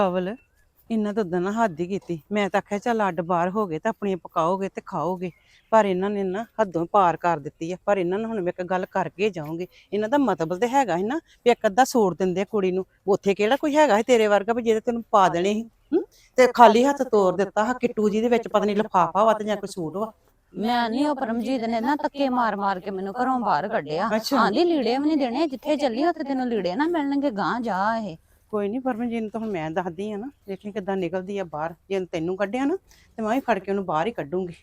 ਕਵਲ ਇਹਨਾਂ ਤਾਂ ਉਦੋਂ ਨਾ ਹੱਦ ਹੀ ਕੀਤੀ। ਮੈਂ ਤਾਂ ਆਖਿਆ ਚੱਲ ਅੱਡ ਬਾਹਰ ਹੋ ਗਏ ਤਾਂ ਆਪਣੀਆਂ ਪਕਾਓਗੇ ਤੇ ਖਾਓਗੇ। ਪਰ ਇਹਨਾਂ ਨੇ ਨਾ ਹੱਦੋਂ ਪਾਰ ਕਰ ਦਿੱਤੀ ਆ। ਪਰ ਇਹਨਾਂ ਨੂੰ ਹੁਣ ਮੈਂ ਇੱਕ ਗੱਲ ਕਰਕੇ ਜਾਊਂਗੀ। ਇਹਨਾਂ ਦਾ ਮਤਲਬ ਤੇ ਹੈਗਾ ਸੀ ਨਾ ਵੀ ਇੱਕ ਅੱਧਾ ਸੂਟ ਦਿੰਦੇ ਆ ਕੁੜੀ ਨੂੰ। ਉੱਥੇ ਕਿਹੜਾ ਕੋਈ ਹੈਗਾ ਸੀ ਤੇਰੇ ਵਰਗਾ ਵੀ ਜਿਹਦੇ ਤੈਨੂੰ ਪਾ ਦੇਣੇ ਸੀ? ਹੂੰ? ਤੇ ਖਾਲੀ ਹੱਥ ਤੋੜ ਦਿੱਤਾ ਹਾ ਕਿੱਟੂ ਜੀ ਦੇ ਵਿੱਚ ਪਤਾ ਨਹੀਂ ਲਫਾਫਾ ਵਾ ਤੇ ਜਾਂ ਕੋਈ ਸੂਟ ਵਾ। ਮੈਂ ਨਹੀਂ ਉਹ ਪਰਮਜੀਤ ਨੇ ਨਾ ਧੱਕੇ ਮਾਰ ਮਾਰ ਕੇ ਮੈਨੂੰ ਘਰੋਂ ਬਾਹਰ ਕੱਢਿਆ। ਅੱਛਾ। ਆਂਦੀ ਲੀੜੇ ਵੀ ਨਹੀਂ ਦੇਣੇ ਜਿੱਥੇ ਚੱਲੀ ਉੱਥੇ ਤੈਨੂੰ ਲੀੜੇ ਨਾ ਮਿਲਣਗੇ ਗਾਂ ਜਾ ਇਹ। ਕੋਈ ਨਹੀਂ ਪਰਮਜੀਤ ਨੂੰ ਤਾਂ ਹੁਣ ਮੈਂ ਦੱਸਦੀ ਆ ਨਾ, ਦੇਖੀ ਕਿੱਦਾਂ ਨਿਕਲਦੀ ਆ ਬਾਹਰ। ਜੇ ਤੈਨੂੰ ਕੱਢਿਆ ਨਾ, ਤੇ ਮੈਂ ਵੀ ਫੜ ਕੇ ਉਹਨੂੰ ਬਾਹਰ ਹੀ ਕੱਢੂੰਗੀ।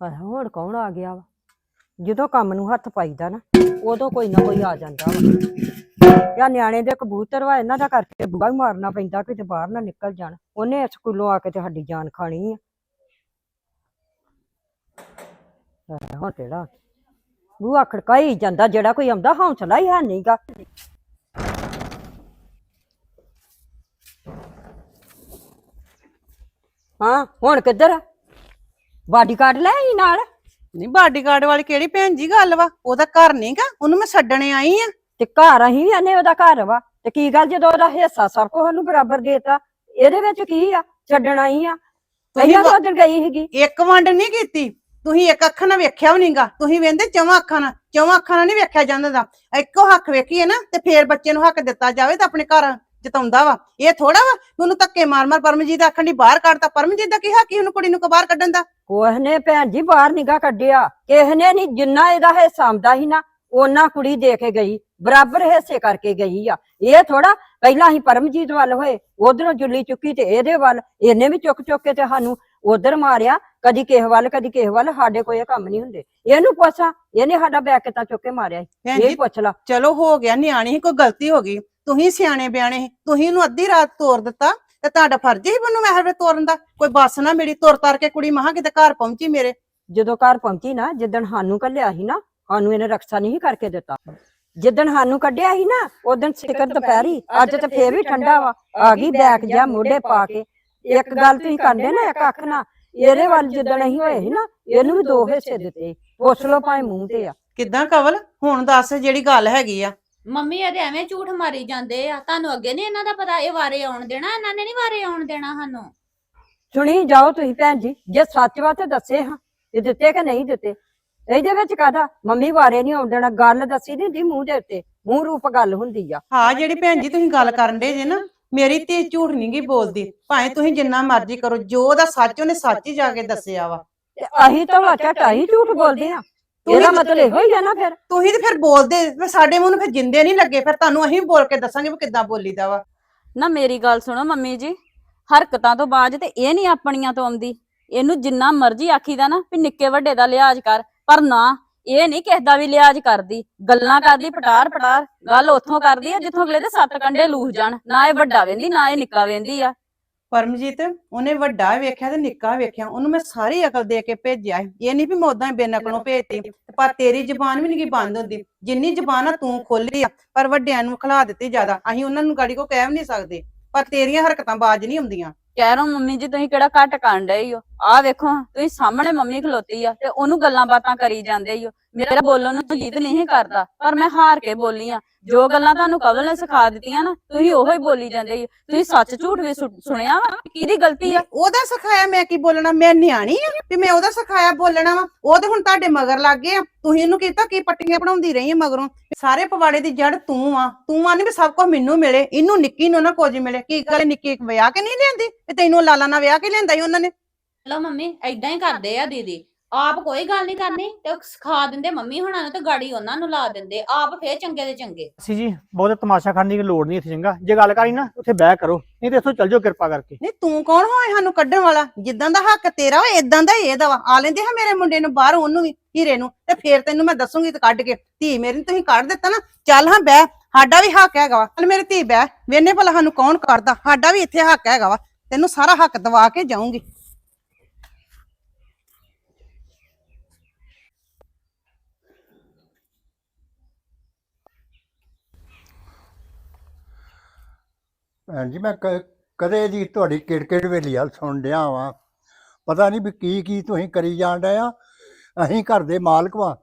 ਹਾਂ ਹੁਣ ਕੌਣ ਆ ਗਿਆ ਵਾ? ਜਦੋਂ ਕੰਮ ਨੂੰ ਹੱਥ ਪਾਈਦਾ ਨਾ, ਉਦੋਂ ਕੋਈ ਨਾ ਕੋਈ ਆ ਜਾਂਦਾ ਵਾ। ਜਾਂ ਨਿਆਣੇ ਦੇ ਕਬੂਤਰ ਵਾ, ਇਹਨਾਂ ਦਾ ਕਰਕੇ ਬੁਗਾ ਹੀ ਮਾਰਨਾ ਪੈਂਦਾ, ਕਿਤੇ ਬਾਹਰ ਨਾ ਨਿਕਲ ਜਾਣ। ਉਹਨੇ ਸਕੂਲੋਂ ਆ ਕੇ ਤੇ ਸਾਡੀ ਜਾਨ ਖਾਣੀ ਆ। ਹੁਣ ਕਿਹੜਾ? ਬੂਆ ਖੜਕਾਈ ਜਾਂਦਾ ਜਿਹੜਾ ਕੋਈ ਆਉਂਦਾ ਹੌਸਲਾ ਹੀ ਹੈ ਨਹੀਂਗਾ। ਹਾਂ ਹੁਣ ਕਿੱਧਰ ਆ? ਬਾਡੀ ਕਾਰਡ ਲੈ ਆਈ ਨਾਲ? ਨਹੀਂ ਬਾਡੀਗਾਰਡ ਵਾਲੀ ਕਿਹੜੀ ਭੈਣ ਜੀ ਗੱਲ ਵਾ? ਉਹਦਾ ਘਰ ਨਹੀਂਗਾ ਉਹਨੂੰ ਮੈਂ ਛੱਡਣੇ ਆਈ ਆ। ਤੇ ਘਰ ਅਸੀਂ ਵੀ ਆਨੇ ਉਹਦਾ ਘਰ ਵਾ। ਤੇ ਕੀ ਗੱਲ ਜਦੋਂ ਉਹਦਾ ਹਿੱਸਾ ਸਭ ਕੁਝ ਉਹਨੂੰ ਬਰਾਬਰ ਦੇਤਾ ਇਹਦੇ ਵਿੱਚ ਕੀ ਆ? ਛੱਡਣਾ ਹੀ ਆ। ਪਹਿਲਾਂ ਤਾਂ ਉਧਰ ਗਈ ਸੀਗੀ। ਇੱਕ ਵੰਡ ਨਹੀਂ ਕੀਤੀ। ਤੁਸੀਂ ਇੱਕ ਅੱਖ ਨਾਲ ਵੇਖਿਆ ਵੀ ਨਹੀਂਗਾ ਤੁਸੀਂ ਵੇਂਦੇ ਚੌਵਾਂ ਅੱਖਾਂ ਨਾਲ। ਚੌਵਾਂ ਅੱਖਾਂ ਨਾਲ ਨਹੀਂ ਵੇਖਿਆ ਜਾਂਦਾ ਦਾ। ਇੱਕੋ ਹੱਕ ਵੇਖੀਏ ਨਾ ਤੇ ਫੇਰ ਬੱਚੇ ਨੂੰ ਹੱਕ ਦਿੱਤਾ ਜਾਵੇ ਤਾਂ ਆਪਣੇ ਘਰ ਜਤਾਉਂਦਾ ਵਾ। ਇਹ ਥੋੜਾ ਵਾ ਮੈਨੂੰ ਧੱਕੇ ਮਾਰ ਮਾਰ ਪਰਮਜੀਤ ਆਖਣ ਦੀ ਬਾਹਰ ਕੱਢਤਾ ਪਰਮਜੀਤ ਦਾ ਕੀ ਹੱਕ ਸੀ ਉਹਨੂੰ ਕੁੜੀ ਨੂੰ ਬਾਹਰ ਕੱਢਣ ਦਾ? ਕੋਹ ਨੇ ਭੈਣ ਜੀ, ਬਾਹਰ ਨਿਗਾ ਕੱਢਿਆ। ਕਿਸੇ ਨੇ ਨਹੀਂ ਜਿੰਨਾ ਇਹਦਾ ਹਿੱਸਾ ਆਉਂਦਾ ਸੀ ਨਾ ਉਹਨਾਂ ਕੁੜੀ ਦੇ ਕੇ ਗਈ। ਬਰਾਬਰ ਹਿੱਸੇ ਕਰਕੇ ਗਈ ਆ। ਇਹ ਥੋੜਾ ਪਹਿਲਾਂ ਅਸੀਂ ਪਰਮਜੀਤ ਵੱਲ ਹੋਏ, ਉਧਰੋਂ ਜੁੱਲੀ ਚੁੱਕੀ ਤੇ ਇਹਦੇ ਵੱਲ। ਇਹਨੇ ਵੀ ਚੁੱਕ ਚੁੱਕ ਕੇ ਤੇ ਸਾਨੂੰ ਉਧਰ ਮਾਰਿਆ ਕਦੀ ਕਿਸੇ ਵੱਲ ਕਦੀ ਕਿਸੇ ਵੱਲ ਸਾਡੇ ਕੋਈ ਇਹ ਕੰਮ ਨਹੀਂ ਹੁੰਦੇ। ਇਹਨੂੰ ਪੁੱਛਾਂ ਇਹਨੇ ਸਾਡਾ ਬੈਗ ਕਿਤਾ ਚੁੱਕ ਕੇ ਮਾਰਿਆ ਸੀ। ਭੈਣ ਇਹ ਜੀ ਪੁੱਛ ਲਾ। ਚਲੋ ਹੋ ਗਿਆ ਨਿਆਣੀ ਸੀ ਕੋਈ ਗਲਤੀ ਹੋ ਗਈ। ਤੁਸੀਂ ਸਿਆਣੇ ਬਿਆਣੇ ਸੀ ਤੁਸੀਂ ਉਹਨੂੰ ਅੱਧੀ ਰਾਤ ਤੋਰ ਦਿੱਤਾ ਤੇ ਤੁਹਾਡਾ ਫਰਜ਼ ਹੀ ਮੈਨੂੰ ਮੈਂ ਹਰੇ ਤੋਰਨ ਦਾ। ਕੋਈ ਬੱਸ ਨਾ ਮਿਲੀ ਤੁਰ ਤਰ ਕੇ ਕੁੜੀ ਮਹਾ ਕਿਤੇ ਘਰ ਪਹੁੰਚੀ ਮੇਰੇ। ਜਦੋਂ ਘਰ ਪਹੁੰਚੀ ਨਾ ਜਿੱਦਣ ਸਾਨੂੰ ਕੱਲਿਆ ਸੀ ਨਾ ਸਾਨੂੰ ਇਹਨੇ ਰਕਸ਼ਾ ਨਹੀਂ ਕਰਕੇ ਦਿੱਤਾ। ਜਿੱਦਣ ਸਾਨੂੰ ਕੱਢਿਆ ਸੀ ਨਾ ਉਦੋਂ ਸਿਕਰ ਦੁਪਹਿਰੀ ਅੱਜ ਤੇ ਫੇਰ ਵੀ ਠੰਡਾ ਵਾ। ਆ ਗਈ ਬੈਗ ਜਿਹਾ ਮੋਢੇ ਪਾ ਕੇ। ਇੱਕ ਗੱਲ ਤੁਸੀਂ ਕਰਦੇ ਨਾ ਇੱਕ ਅੱਖ ਨਾ ਇਹਦੇ ਵੱਲ ਜਿੱਦਣ ਅਸੀਂ ਹੋਏ ਸੀ ਨਾ ਇਹਨੂੰ ਵੀ ਦੋ ਹਿੱਸੇ ਦਿੱਤੇ। ਪੁੱਛ ਲਓ ਭਾਵੇਂ ਮੂੰਹ ਤੇ ਆ। ਕਿੱਦਾਂ ਕਵਲ? ਹੁਣ ਦੱਸ ਜਿਹੜੀ ਗੱਲ ਹੈਗੀ ਆ। ਮੰਮੀ ਇਹਦੇ ਐਵੇਂ ਝੂਠ ਮਾਰੀ ਜਾਂਦੇ ਆ। ਤੁਹਾਨੂੰ ਅੱਗੇ ਨਹੀਂ ਇਹਨਾਂ ਦਾ ਪਤਾ ਇਹ ਵਾਰੇ ਆਉਣ ਦੇਣਾ ਇਹਨਾਂ ਨੇ ਨਹੀਂ ਵਾਰੇ ਆਉਣ ਦੇਣਾ ਸਾਨੂੰ। ਸੁਣੀ ਜਾਓ ਤੁਸੀਂ ਭੈਣ ਜੀ ਜੇ ਸੱਚ ਵਾ ਤੇ ਦੱਸੇ ਹਾਂ ਇਹ ਦਿੱਤੇ ਕਿ ਨਹੀਂ ਦਿੱਤੇ। ਇਹਦੇ ਵਿੱਚ ਕਾਹਦਾ? ਮੰਮੀ ਵਾਰੇ ਨਹੀਂ ਆਉਣ ਦੇਣਾ ਗੱਲ ਦੱਸੀ ਨਹੀਂ ਦੀ ਮੂੰਹ ਦੇ ਉੱਤੇ। ਮੂੰਹ ਰੂਪ ਗੱਲ ਹੁੰਦੀ ਆ। ਹਾਂ ਜਿਹੜੀ ਭੈਣ ਜੀ ਤੁਸੀਂ ਗੱਲ ਕਰਨ ਦੇ ਜੇ ਨਾ ਮੇਰੀ ਧੀ ਝੂਠ ਨਹੀਂ ਗੀ ਬੋਲਦੀ। ਭਾਵੇਂ ਤੁਸੀਂ ਜਿੰਨਾ ਮਰਜ਼ੀ ਕਰੋ ਜੋ ਉਹਦਾ ਸੱਚ ਉਹਨੇ ਸੱਚ ਹੀ ਜਾ ਕੇ ਦੱਸਿਆ ਵਾ। ਤੇ ਅਸੀਂ ਤਾਂ ਵਾਚਾ ਢਾਈ ਝੂਠ ਬੋਲਦੇ ਆ। ਇਹਦਾ ਮਤਲਬ ਇਹੋ ਹੀ ਆ ਨਾ ਫਿਰ। ਤੁਸੀਂ ਤੇ ਫਿਰ ਬੋਲਦੇ ਫਿਰ ਸਾਡੇ ਮੂੰਹ ਨੂੰ ਫਿਰ ਜਿੰਦੇ ਨਹੀਂ ਲੱਗੇ। ਫਿਰ ਤੁਹਾਨੂੰ ਅਸੀਂ ਬੋਲ ਕੇ ਦੱਸਾਂਗੇ ਵੀ ਕਿੱਦਾਂ ਬੋਲੀਦਾ ਵਾ। ਨਾ ਮੇਰੀ ਗੱਲ ਸੁਣੋ ਮੰਮੀ ਜੀ ਹਰਕਤਾਂ ਤੋਂ ਬਾਅਦ ਤੇ ਇਹ ਨਹੀਂ ਆਪਣੀਆਂ ਤੋਂ ਆਉਂਦੀ। ਇਹਨੂੰ ਜਿੰਨਾ ਮਰਜ਼ੀ ਆਖੀਦਾ ਨਾ ਵੀ ਨਿੱਕੇ ਵੱਡੇ ਦਾ ਲਿਹਾਜ਼ ਕਰ ਪਰ ਨਾ ਇਹ ਨਹੀਂ ਕਿਸੇ ਦਾ ਵੀ ਲਿਹਾਜ਼ ਕਰਦੀ, ਗੱਲਾਂ ਕਰਦੀ, ਪਟਾਰ ਪਟਾਰ, ਗੱਲ ਉੱਥੋਂ ਕਰਦੀ ਆ ਜਿੱਥੋਂ ਅਗਲੇ ਦੇ ਸੱਤ ਕੰਡੇ ਲੂਹ ਜਾਣ, ਨਾ ਇਹ ਵੱਡਾ ਵੇਂਦੀ, ਨਾ ਇਹ ਨਿੱਕਾ ਵੇਂਦੀ ਆ। ਪਰਮਜੀਤ, ਉਹਨੇ ਵੱਡਾ ਵੇਖਿਆ ਤੇ ਨਿੱਕਾ ਵੇਖਿਆ, ਉਹਨੂੰ ਮੈਂ ਸਾਰੀ ਅਕਲ ਦੇ ਕੇ ਭੇਜਿਆ ਸੀ। ਇਹ ਨਹੀਂ ਵੀ ਮੈਂ ਉਦਾਂ ਹੀ ਬੇਨਕਲੋਂ ਭੇਜਤੀ, ਪਰ ਤੇਰੀ ਜ਼ੁਬਾਨ ਵੀ ਨਹੀਂ ਬੰਦ ਹੁੰਦੀ। ਜਿੰਨੀ ਜ਼ੁਬਾਨ ਆ ਤੂੰ ਖੋਲੀ ਆ, ਪਰ ਵੱਡਿਆਂ ਨੂੰ ਖਿਲਾ ਦਿੱਤੀ ਜ਼ਿਆਦਾ। ਅਸੀਂ ਉਹਨਾਂ ਨੂੰ ਗਾੜੀ ਕੋ ਕਹਿ ਵੀ ਨਹੀਂ ਸਕਦੇ, ਪਰ ਤੇਰੀਆਂ ਹਰਕਤਾਂ ਬਾਜ ਨਹੀਂ ਹੁੰਦੀਆਂ ਕਹਿ ਰੋ ਮੰਮੀ ਜੀ, ਤੁਸੀਂ ਕਿਹੜਾ ਘੱਟ ਕਰਨ ਡਏ ਹੋ ਆਹ ਵੇਖੋ, ਤੁਸੀਂ ਸਾਹਮਣੇ ਮੰਮੀ ਖਲੋਤੀ ਆ ਤੇ ਉਹਨੂੰ ਗੱਲਾਂ ਬਾਤਾਂ ਕਰੀ ਜਾਂਦੇ ਹੋ ਮੇਰਾ ਬੋਲਣ ਨੂੰ ਜੀਤ ਨਹੀਂ ਕਰਦਾ, ਪਰ ਮੈਂ ਹਾਰ ਕੇ ਬੋਲੀ ਆ। ਜੋ ਗੱਲਾਂ ਤੁਹਾਨੂੰ ਕਵਲ ਨੇ ਸਿਖਾ ਦਿੱਤੀਆਂ ਨਾ, ਤੁਸੀਂ ਉਹੋ ਹੀ ਬੋਲੀ ਜਾਂਦੇ ਹੋ ਤੁਸੀਂ ਸੱਚ ਝੂਠ ਵੀ ਸੁ- ਸੁਣਿਆ ਵਾ? ਕਿਹਦੀ ਗਲਤੀ ਆ? ਉਹਦਾ ਸਿਖਾਇਆ ਮੈਂ ਕੀ ਬੋਲਣਾ? ਮੈਂ ਨਿਆਣੀ ਆ ਤੇ ਮੈਂ ਉਹਦਾ ਸਿਖਾਇਆ ਬੋਲਣਾ ਵਾ। ਉਹ ਤੇ ਹੁਣ ਤੁਹਾਡੇ ਮਗਰ ਲੱਗ ਗਏ ਆ। ਤੁਸੀਂ ਇਹਨੂੰ ਕੀਤਾ, ਕੀ ਪੱਟੀਆਂ ਬਣਾਉਂਦੀ ਰਹੀ ਆ ਮਗਰੋਂ? ਸਾਰੇ ਪਵਾੜੇ ਦੀ ਜੜ ਤੂੰ ਆ। ਤੂੰ ਆ ਨੀ ਵੀ ਸਭ ਕੁਝ ਮੈਨੂੰ ਮਿਲੇ। ਇਹਨੂੰ ਨਿੱਕੀ ਨੂੰ ਨਾ ਕੁਝ ਮਿਲੇ। ਕੀ ਗੱਲ, ਨਿੱਕੀ ਵਿਆਹ ਕੇ ਨਹੀਂ ਲਿਆਂਦੀ? ਤੇ ਤੈਨੂੰ ਲਾਲਾ ਨਾਲ ਵਿਆਹ ਕੇ ਲਿਆਂਦਾ ਸੀ ਉਹਨਾਂ ਨੇ? ਚਲੋ ਮੰਮੀ ਐਦਾਂ ਹੀ ਕਰਦੇ ਆ ਦੀਦੀ। ਆਪ ਕੋਈ ਗੱਲ ਨਹੀਂ ਕਰਨੀ ਤੇ ਉਹ ਸਿਖਾ ਦਿੰਦੇ ਮੰਮੀ ਹੁਣਾਂ ਨੂੰ ਤੇ ਗਾੜੀ ਉਹਨਾਂ ਨੂੰ ਲਾ ਦਿੰਦੇ। ਆਪ ਫੇਰ ਚੰਗੇ ਦੇ ਚੰਗੇ। ਸੀ ਜੀ ਬਹੁਤ ਤਮਾਸ਼ਾ ਖਾਣ ਦੀ ਲੋੜ ਨਹੀਂ ਇੱਥੇ ਚੰਗਾ। ਜੇ ਗੱਲ ਕਰੀ ਨਾ ਉੱਥੇ ਬਹਿ ਕਰੋ ਨਹੀਂ ਤੇ ਇੱਥੋਂ ਚੱਲ ਜਾਓ ਕਿਰਪਾ ਕਰਕੇ। ਨਹੀਂ ਤੂੰ ਕੌਣ ਹੋਏ ਸਾਨੂੰ ਕੱਢਣ ਵਾਲਾ? ਜਿੱਦਾਂ ਦਾ ਹੱਕ ਤੇਰਾ ਵਾ ਇਦਾਂ ਦਾ ਹੀ ਇਹਦਾ ਵਾ। ਆ ਲੈਂਦੇ ਹਾਂ ਮੇਰੇ ਮੁੰਡੇ ਨੂੰ ਬਾਹਰ ਉਹਨੂੰ ਵੀ ਹੀਰੇ ਨੂੰ। ਤੇ ਫੇਰ ਤੈਨੂੰ ਮੈਂ ਦੱਸੂਗੀ ਤੇ ਕੱਢ ਕੇ। ਧੀ ਮੇਰੀ ਨੂੰ ਤੁਸੀਂ ਕੱਢ ਦਿੱਤਾ ਨਾ। ਚੱਲ ਹਾਂ ਬਹਿ। ਸਾਡਾ ਵੀ ਹੱਕ ਹੈਗਾ ਵਾ। ਚੱਲ ਮੇਰੀ ਧੀ ਬਹਿ। ਵੇਨੇ ਭਲਾ ਸਾਨੂੰ ਕੌਣ ਕਰਦਾ ਸਾਡਾ ਵੀ ਇੱਥੇ ਹੱਕ ਹੈਗਾ ਵਾ। ਤੈਨੂੰ ਸਾਰਾ ਹੱਕ ਦਵਾ ਕੇ ਜਾਊਂਗੀ। ਭੈਣ ਜੀ, ਮੈਂ ਕ- ਕਦੇ ਦੀ ਤੁਹਾਡੀ ਕਿੜਕਿੜ ਵੇਲੀ ਹਾਲ ਸੁਣ ਡਿਆ ਵਾਂ। ਪਤਾ ਨਹੀਂ ਵੀ ਕੀ ਕੀ ਤੁਸੀਂ ਕਰੀ ਜਾਣ ਡਏ ਆ। ਅਸੀਂ ਘਰ ਦੇ ਮਾਲਕ ਵਾਂ।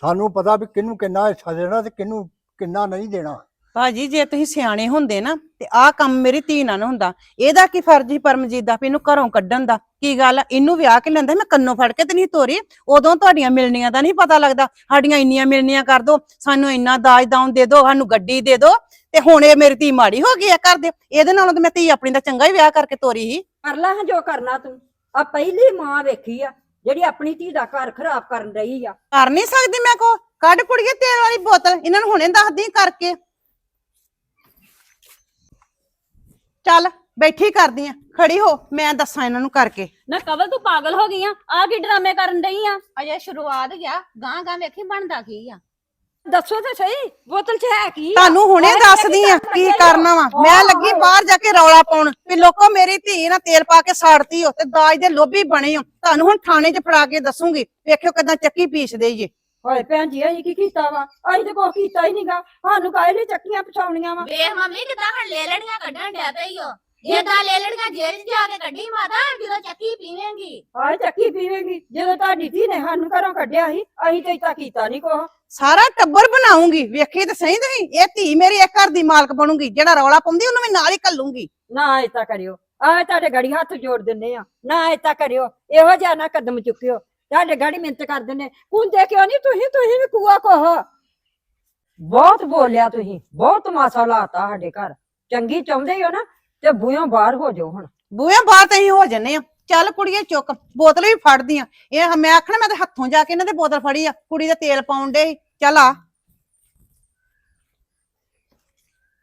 ਸਾਨੂੰ ਪਤਾ ਵੀ ਕਿਹਨੂੰ ਕਿੰਨਾ ਹਿੱਸਾ ਦੇਣਾ ਤੇ ਕਿਹਨੂੰ ਕਿੰਨਾ ਨਹੀਂ ਦੇਣਾ। ਭਾਜੀ ਜੇ ਤੁਸੀਂ ਸਿਆਣੇ ਹੁੰਦੇ ਨਾ ਤੇ ਆਹ ਕੰਮ ਮੇਰੀ ਧੀ ਨਾਲ ਨਾ ਹੁੰਦਾ। ਇਹਦਾ ਕੀ ਫਰਜ਼ ਸੀ ਪਰਮਜੀਤ ਦਾ ਵੀ ਇਹਨੂੰ ਘਰੋਂ ਕੱਢਣ ਦਾ? ਕੀ ਗੱਲ ਆ, ਇਹਨੂੰ ਵਿਆਹ ਕੇ ਲੈਂਦਾ ਮੈਂ ਕੰਨੋਂ ਫੜ ਕੇ ਤੇ ਨਹੀਂ ਤੋਰੀ? ਉਦੋਂ ਤੁਹਾਡੀਆਂ ਮਿਲਣੀਆਂ ਦਾ ਨਹੀਂ ਪਤਾ ਲੱਗਦਾ। ਸਾਡੀਆਂ ਇੰਨੀਆਂ ਮਿਲਣੀਆਂ ਕਰ ਦੋ ਸਾਨੂੰ ਇੰਨਾ ਦਾਜ ਦਾਉਣ ਦੇ ਦੋ ਸਾਨੂੰ ਗੱਡੀ ਦੇ ਦੋ ਤੇ ਹੁਣ ਇਹ ਮੇਰੀ ਧੀ ਮਾੜੀ ਹੋ ਗਈ ਆ ਘਰ ਦੇ। ਇਹਦੇ ਨਾਲੋਂ ਤਾਂ ਮੈਂ ਧੀ ਆਪਣੀ ਦਾ ਚੰਗਾ ਹੀ ਵਿਆਹ ਕਰਕੇ ਤੋਰੀ ਸੀ। ਕਰ ਲੈ ਹਾਂ ਜੋ ਕਰਨਾ ਤੂੰ। ਆ ਪਹਿਲੀ ਮਾਂ ਵੇਖੀ ਆ ਜਿਹੜੀ ਆਪਣੀ ਧੀ ਦਾ ਘਰ ਖਰਾਬ ਕਰਨ ਰਹੀ ਆ। ਕਰ ਨਹੀਂ ਸਕਦੀ ਮੈਂ ਕੋ। ਕੱਢ ਕੁੜੀਏ ਤੇਲ ਵਾਲੀ ਬੋਤਲ। ਇਹਨਾਂ ਨੂੰ ਹੁਣੇ ਦੱਸਦੀ ਕਰਕੇ। ਚੱਲ ਬੈਠੀ ਕਰਦੀ ਆ ਖੜੀ ਹੋ ਮੈਂ ਦੱਸਾਂ ਇਹਨਾਂ ਨੂੰ ਕਰਕੇ। ਨਾ ਕਵਲ ਤੂੰ ਪਾਗਲ ਹੋ ਗਈ ਆ ਆ ਕੀ ਡਰਾਮੇ ਕਰਨ ਡਈ ਆ? ਅਜੇ ਸ਼ੁਰੂਆਤ ਗਿਆ ਗਾਂ ਗਾਂ ਵੇਖੀ ਬਣਦਾ ਕੀ ਆ। ਦੱਸੋ ਤੇ ਸਹੀ ਬੋਤਲ 'ਚ ਹੈ ਕੀ ਆ? ਤੁਹਾਨੂੰ ਹੁਣੇ ਦੱਸਦੀ ਆ ਕੀ ਕੀ ਕਰਨਾ ਕਰਨਾ ਵਾ। ਮੈਂ ਲੱਗੀ ਬਾਹਰ ਜਾ ਕੇ ਰੌਲਾ ਪਾਉਣ ਵੀ ਲੋਕੋ ਮੇਰੀ ਧੀ ਨਾ ਤੇਲ ਪਾ ਕੇ ਸਾੜਤੀ ਹੋ ਤੇ ਦਾਜ ਦੇ ਲੋਭੀ ਬਣੇ ਹੋ ਤੁਹਾਨੂੰ ਹੁਣ ਥਾਣੇ 'ਚ ਫੜਾ ਕੇ ਦੱਸੂਗੀ ਵੇਖਿਓ ਕਿਦਾਂ ਚੱਕੀ ਪੀਸਦੇ ਜੇ ਹੋਏ ਭੈਣ ਜੀ ਅਸੀਂ ਕੀ ਕੀਤਾ ਵਾ? ਅਸੀਂ ਤੇ ਕੋਈ ਕੀਤਾ ਹੀ ਨਹੀਂਗਾ ਸਾਨੂੰ ਕਾਹਦੇ ਲਈ ਚੱਕੀਆਂ ਪਛਾਉਣੀਆਂ ਵਾ? ਵੇਖ ਮੰਮੀ ਕਿਦਾਂ ਹਣ ਲੈ ਲੈਣੀਆਂ ਕੱਢਣ ਡਿਆ ਪਈ ਓ। ਇਹਦਾ ਲੈ ਲੈਣੀਆਂ ਜੇਲ੍ਹ 'ਚ ਜਾ ਕੇ ਕੱਢੀ ਮਾਤਾ ਜਦੋਂ ਚੱਕੀ ਪੀਵੇਂਗੀ। ਆਏ ਚੱਕੀ ਪੀਵੇਂਗੀ। ਜਦੋਂ ਤੁਹਾਡੀ ਧੀ ਨੇ ਸਾਨੂੰ ਘਰੋਂ ਕੱਢਿਆ ਸੀ ਅਸੀਂ ਤੇ ਤਾਂ ਕੀਤਾ ਨਹੀਂ ਕੋ ਸਾਰਾ ਟੱਬਰ ਬਣਾਉਂਗੀ। ਵੇਖੀ ਤੇ ਸਹੀ ਤੁਸੀਂ। ਇਹ ਧੀ ਮੇਰੀ ਇੱਕ ਘਰ ਦੀ ਮਾਲਕ ਬਣੂਗੀ ਜਿਹੜਾ ਰੌਲਾ ਪਾਉਂਦੀ ਉਹਨੂੰ ਵੀ ਨਾਲ ਹੀ ਕੱਲੂਗੀ ਨਾ ਏਤਾ ਕਰਿਓ। ਆ ਤੁਹਾਡੇ ਗੜੀ ਹੱਥ ਜੋੜ ਦਿੰਨੇ ਆ। ਨਾ ਏਤਾ ਕਰਿਓ। ਇਹੋ ਜਿਹਾ ਨਾ ਕਦਮ ਚੁੱਕਿਓ। ਤੁਹਾਡੇ ਗੜੀ ਮਿੰਤ ਕਰ ਦਿੰਨੇ ਕੁੰਦੇ ਕਿਉਂ ਨਹੀਂ ਤੁਸੀਂ ਤੁਸੀਂ ਵੀ ਕੂਆ ਕੋਹ। ਬਹੁਤ ਬੋਲਿਆ ਤੁਸੀਂ ਬਹੁਤ ਤਮਾਸ਼ਾ ਲਾਤਾ ਸਾਡੇ ਘਰ। ਚੰਗੀ ਚਾਹੁੰਦੇ ਹੋ ਨਾ ਤੇ ਬੂਹੋਂ ਬਾਹਰ ਹੋ ਜਾਓ ਹੁਣ। ਬੂਹੇ ਬਾਹਰ ਤੇ ਅਸੀਂ ਹੋ ਜੰਨੇ ਆ ਚੱਲ ਕੁੜੀਏ ਚੁੱਕ। ਬੋਤਲ ਵੀ ਫੜਦੀ ਆ ਇਹ ਮੈਂ ਆਖਣਾ ਮੈਂ ਤੇ ਹੱਥੋਂ ਜਾ ਕੇ ਇਹਨਾਂ ਦੇ ਬੋਤਲ ਫੜੀ ਆ। ਕੁੜੀ ਦਾ ਤੇਲ ਪਾਉਣ ਦੇ ਚੱਲ ਆ।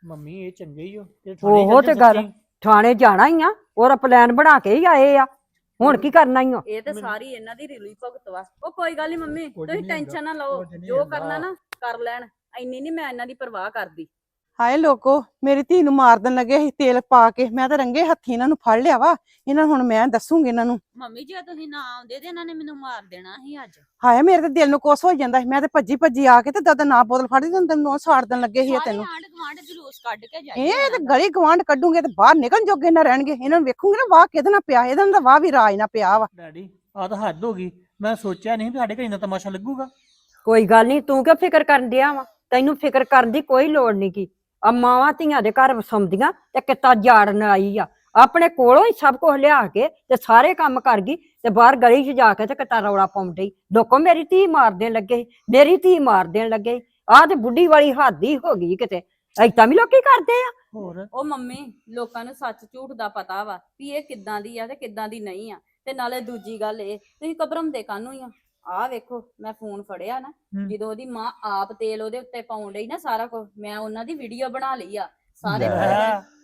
ਮੰਮੀ ਇਹ ਚੰਗੇ ਹੀ ਹੋ। ਤੇ ਉਹ ਤੇ ਗੱਲ ਥਾਣੇ ਜਾਣਾ ਹੀ ਆ। ਔਰ ਪਲਾਨ ਬਣਾ ਕੇ ਹੀ ਆਏ ਆ। ਹੁਣ ਕੀ ਕਰਨਾ ਹੀ ਆ ਇਹ ਤੇ ਸਾਰੀ ਇਹਨਾਂ ਦੀ ਰਿਲੀ ਭੁਗਤ ਵਾ। ਉਹ ਕੋਈ ਗੱਲ ਨਹੀਂ ਮੰਮੀ ਕੁਝ ਤੁਸੀਂ ਟੈਨਸ਼ਨ ਨਾ ਲਓ। ਕੁਝ ਜੋ ਕਰਨਾ। ਨਾ ਕਰ ਲੈਣ। ਇੰਨੀ ਨਹੀਂ ਮੈਂ ਇਹਨਾਂ ਦੀ ਪਰਵਾਹ ਕਰਦੀ। ਹਾਏ ਲੋਕੋ ਮੇਰੀ ਧੀ ਨੂੰ ਮਾਰ ਦੇਣ ਲੱਗੇ ਸੀ ਤੇਲ ਪਾ ਕੇ। ਮੈਂ ਤਾਂ ਰੰਗੇ ਹੱਥੀ ਇਹਨਾਂ ਨੂੰ ਫੜ ਲਿਆ ਵਾ। ਇਹਨਾਂ ਨੂੰ ਹੁਣ ਮੈਂ ਦੱਸੂਗੀ ਇਹਨਾਂ ਨੂੰ। ਮੰਮੀ ਜੇ ਤੁਸੀਂ ਨਾ ਆਉਂਦੇ ਤੇ ਇਹਨਾਂ ਨੇ ਮੈਨੂੰ ਮਾਰ ਦੇਣਾ ਸੀ ਅੱਜ। ਹਾਏ ਮੇਰੇ ਤੇ ਦਿਲ ਨੂੰ ਕੁਛ ਹੋ ਜਾਂਦਾ ਸੀ। ਮੈਂ ਤੇ ਭੱਜੀ ਭੱਜੀ ਆ ਕੇ ਤੇ ਦਾਦਾ ਨਾ ਬੋਤਲ ਫੜਦੀ ਤੇ ਤੈਨੂੰ ਸਾੜ ਦੇਣ ਲੱਗੇ ਸੀ ਇਹ ਤੈਨੂੰ। ਆਂਢ ਗੁਆਂਢ ਜਲੂਸ ਕੱਢ ਕੇ ਜਾਈ ਇਹ ਤੇ ਗਲੀ ਗਵਾਂਢ ਕੱਢੂਗੇ ਤੇ ਬਾਹਰ ਨਿਕਲਣ ਜੋਗੇ ਨਾ ਰਹਿਣਗੇ। ਇਹਨਾਂ ਨੂੰ ਵੇਖੂਗੇ ਨਾ ਵਾਹ ਕਿਹਦੇ ਨਾਲ ਪਿਆ ਇਹਦਾ ਤਾਂ ਵਾਹ ਵੀ ਰਾਜ ਨਾ ਪਿਆ ਵਾ। ਡੈਡੀ ਆ ਤਾਂ ਹੱਦ ਹੋ ਗਈ। ਮੈਂ ਸੋਚਿਆ ਨਹੀਂ ਵੀ ਸਾਡੇ ਘਰ ਇੰਨਾ ਤਮਾਸ਼ਾ ਲੱਗੂਗਾ। ਕੋਈ ਗੱਲ ਨਹੀਂ ਤੂੰ ਕਿਉਂ ਫਿਕਰ ਕਰਨ ਡਿਆ ਵਾ? ਤੈਨੂੰ ਫਿਕਰ ਕਰਨ ਦੀ ਕੋਈ ਲੋੜ ਨਹੀਂ ਕੀ। ਆ ਮਾਵਾਂ ਧੀਆਂ ਦੇ ਘਰ ਵਸਾਉਂਦੀਆਂ ਤੇ ਕਿੱਤਾ ਜਾੜਨ ਆਈ ਆ। ਆਪਣੇ ਕੋਲੋਂ ਹੀ ਸਭ ਕੁਝ ਲਿਆ ਕੇ ਤੇ ਸਾਰੇ ਕੰਮ ਕਰ ਗਈ ਤੇ ਬਾਹਰ ਗਲੀ 'ਚ ਜਾ ਕੇ ਤੇ ਕਿੱਤਾ ਰੌਲਾ ਪਾਉਂਦੀ ਲੋਕੋ ਮੇਰੀ ਧੀ ਮਾਰ ਦੇਣ ਲੱਗੇ ਮੇਰੀ ਧੀ ਮਾਰ ਦੇਣ ਲੱਗੇ ਆਹ ਤੇ ਬੁੱਢੀ ਵਾਲੀ ਹੱਦ ਹੀ ਹੋ ਗਈ ਕਿਤੇ। ਐਦਾਂ ਵੀ ਲੋਕੀ ਕਰਦੇ ਆ। ਹੋਰ? ਉਹ ਮੰਮੀ ਲੋਕਾਂ ਨੂੰ ਸੱਚ ਝੂਠ ਦਾ ਪਤਾ ਵਾ ਵੀ ਇਹ ਕਿੱਦਾਂ ਦੀ ਆ ਤੇ ਕਿੱਦਾਂ ਦੀ ਨਹੀਂ ਆ। ਤੇ ਨਾਲੇ ਦੂਜੀ ਗੱਲ ਇਹ ਤੁਸੀਂ ਘਬਰਾਉਂਦੇ ਦੇ ਕਾਹਨੂੰ ਹੀ ਆ? ਆਹ ਵੇਖੋ ਮੈਂ ਫੋਨ ਫੜਿਆ ਨਾ ਹੂੰ। ਜਦੋਂ ਉਹਦੀ ਮਾਂ ਆਪ ਤੇਲ ਉਹਦੇ ਉੱਤੇ ਪਾਉਣ ਡਈ ਨਾ ਸਾਰਾ ਕੁਝ ਮੈਂ ਉਹਨਾਂ ਦੀ ਵੀਡੀਓ ਬਣਾ ਲਈ ਆ ਸਾਰੇ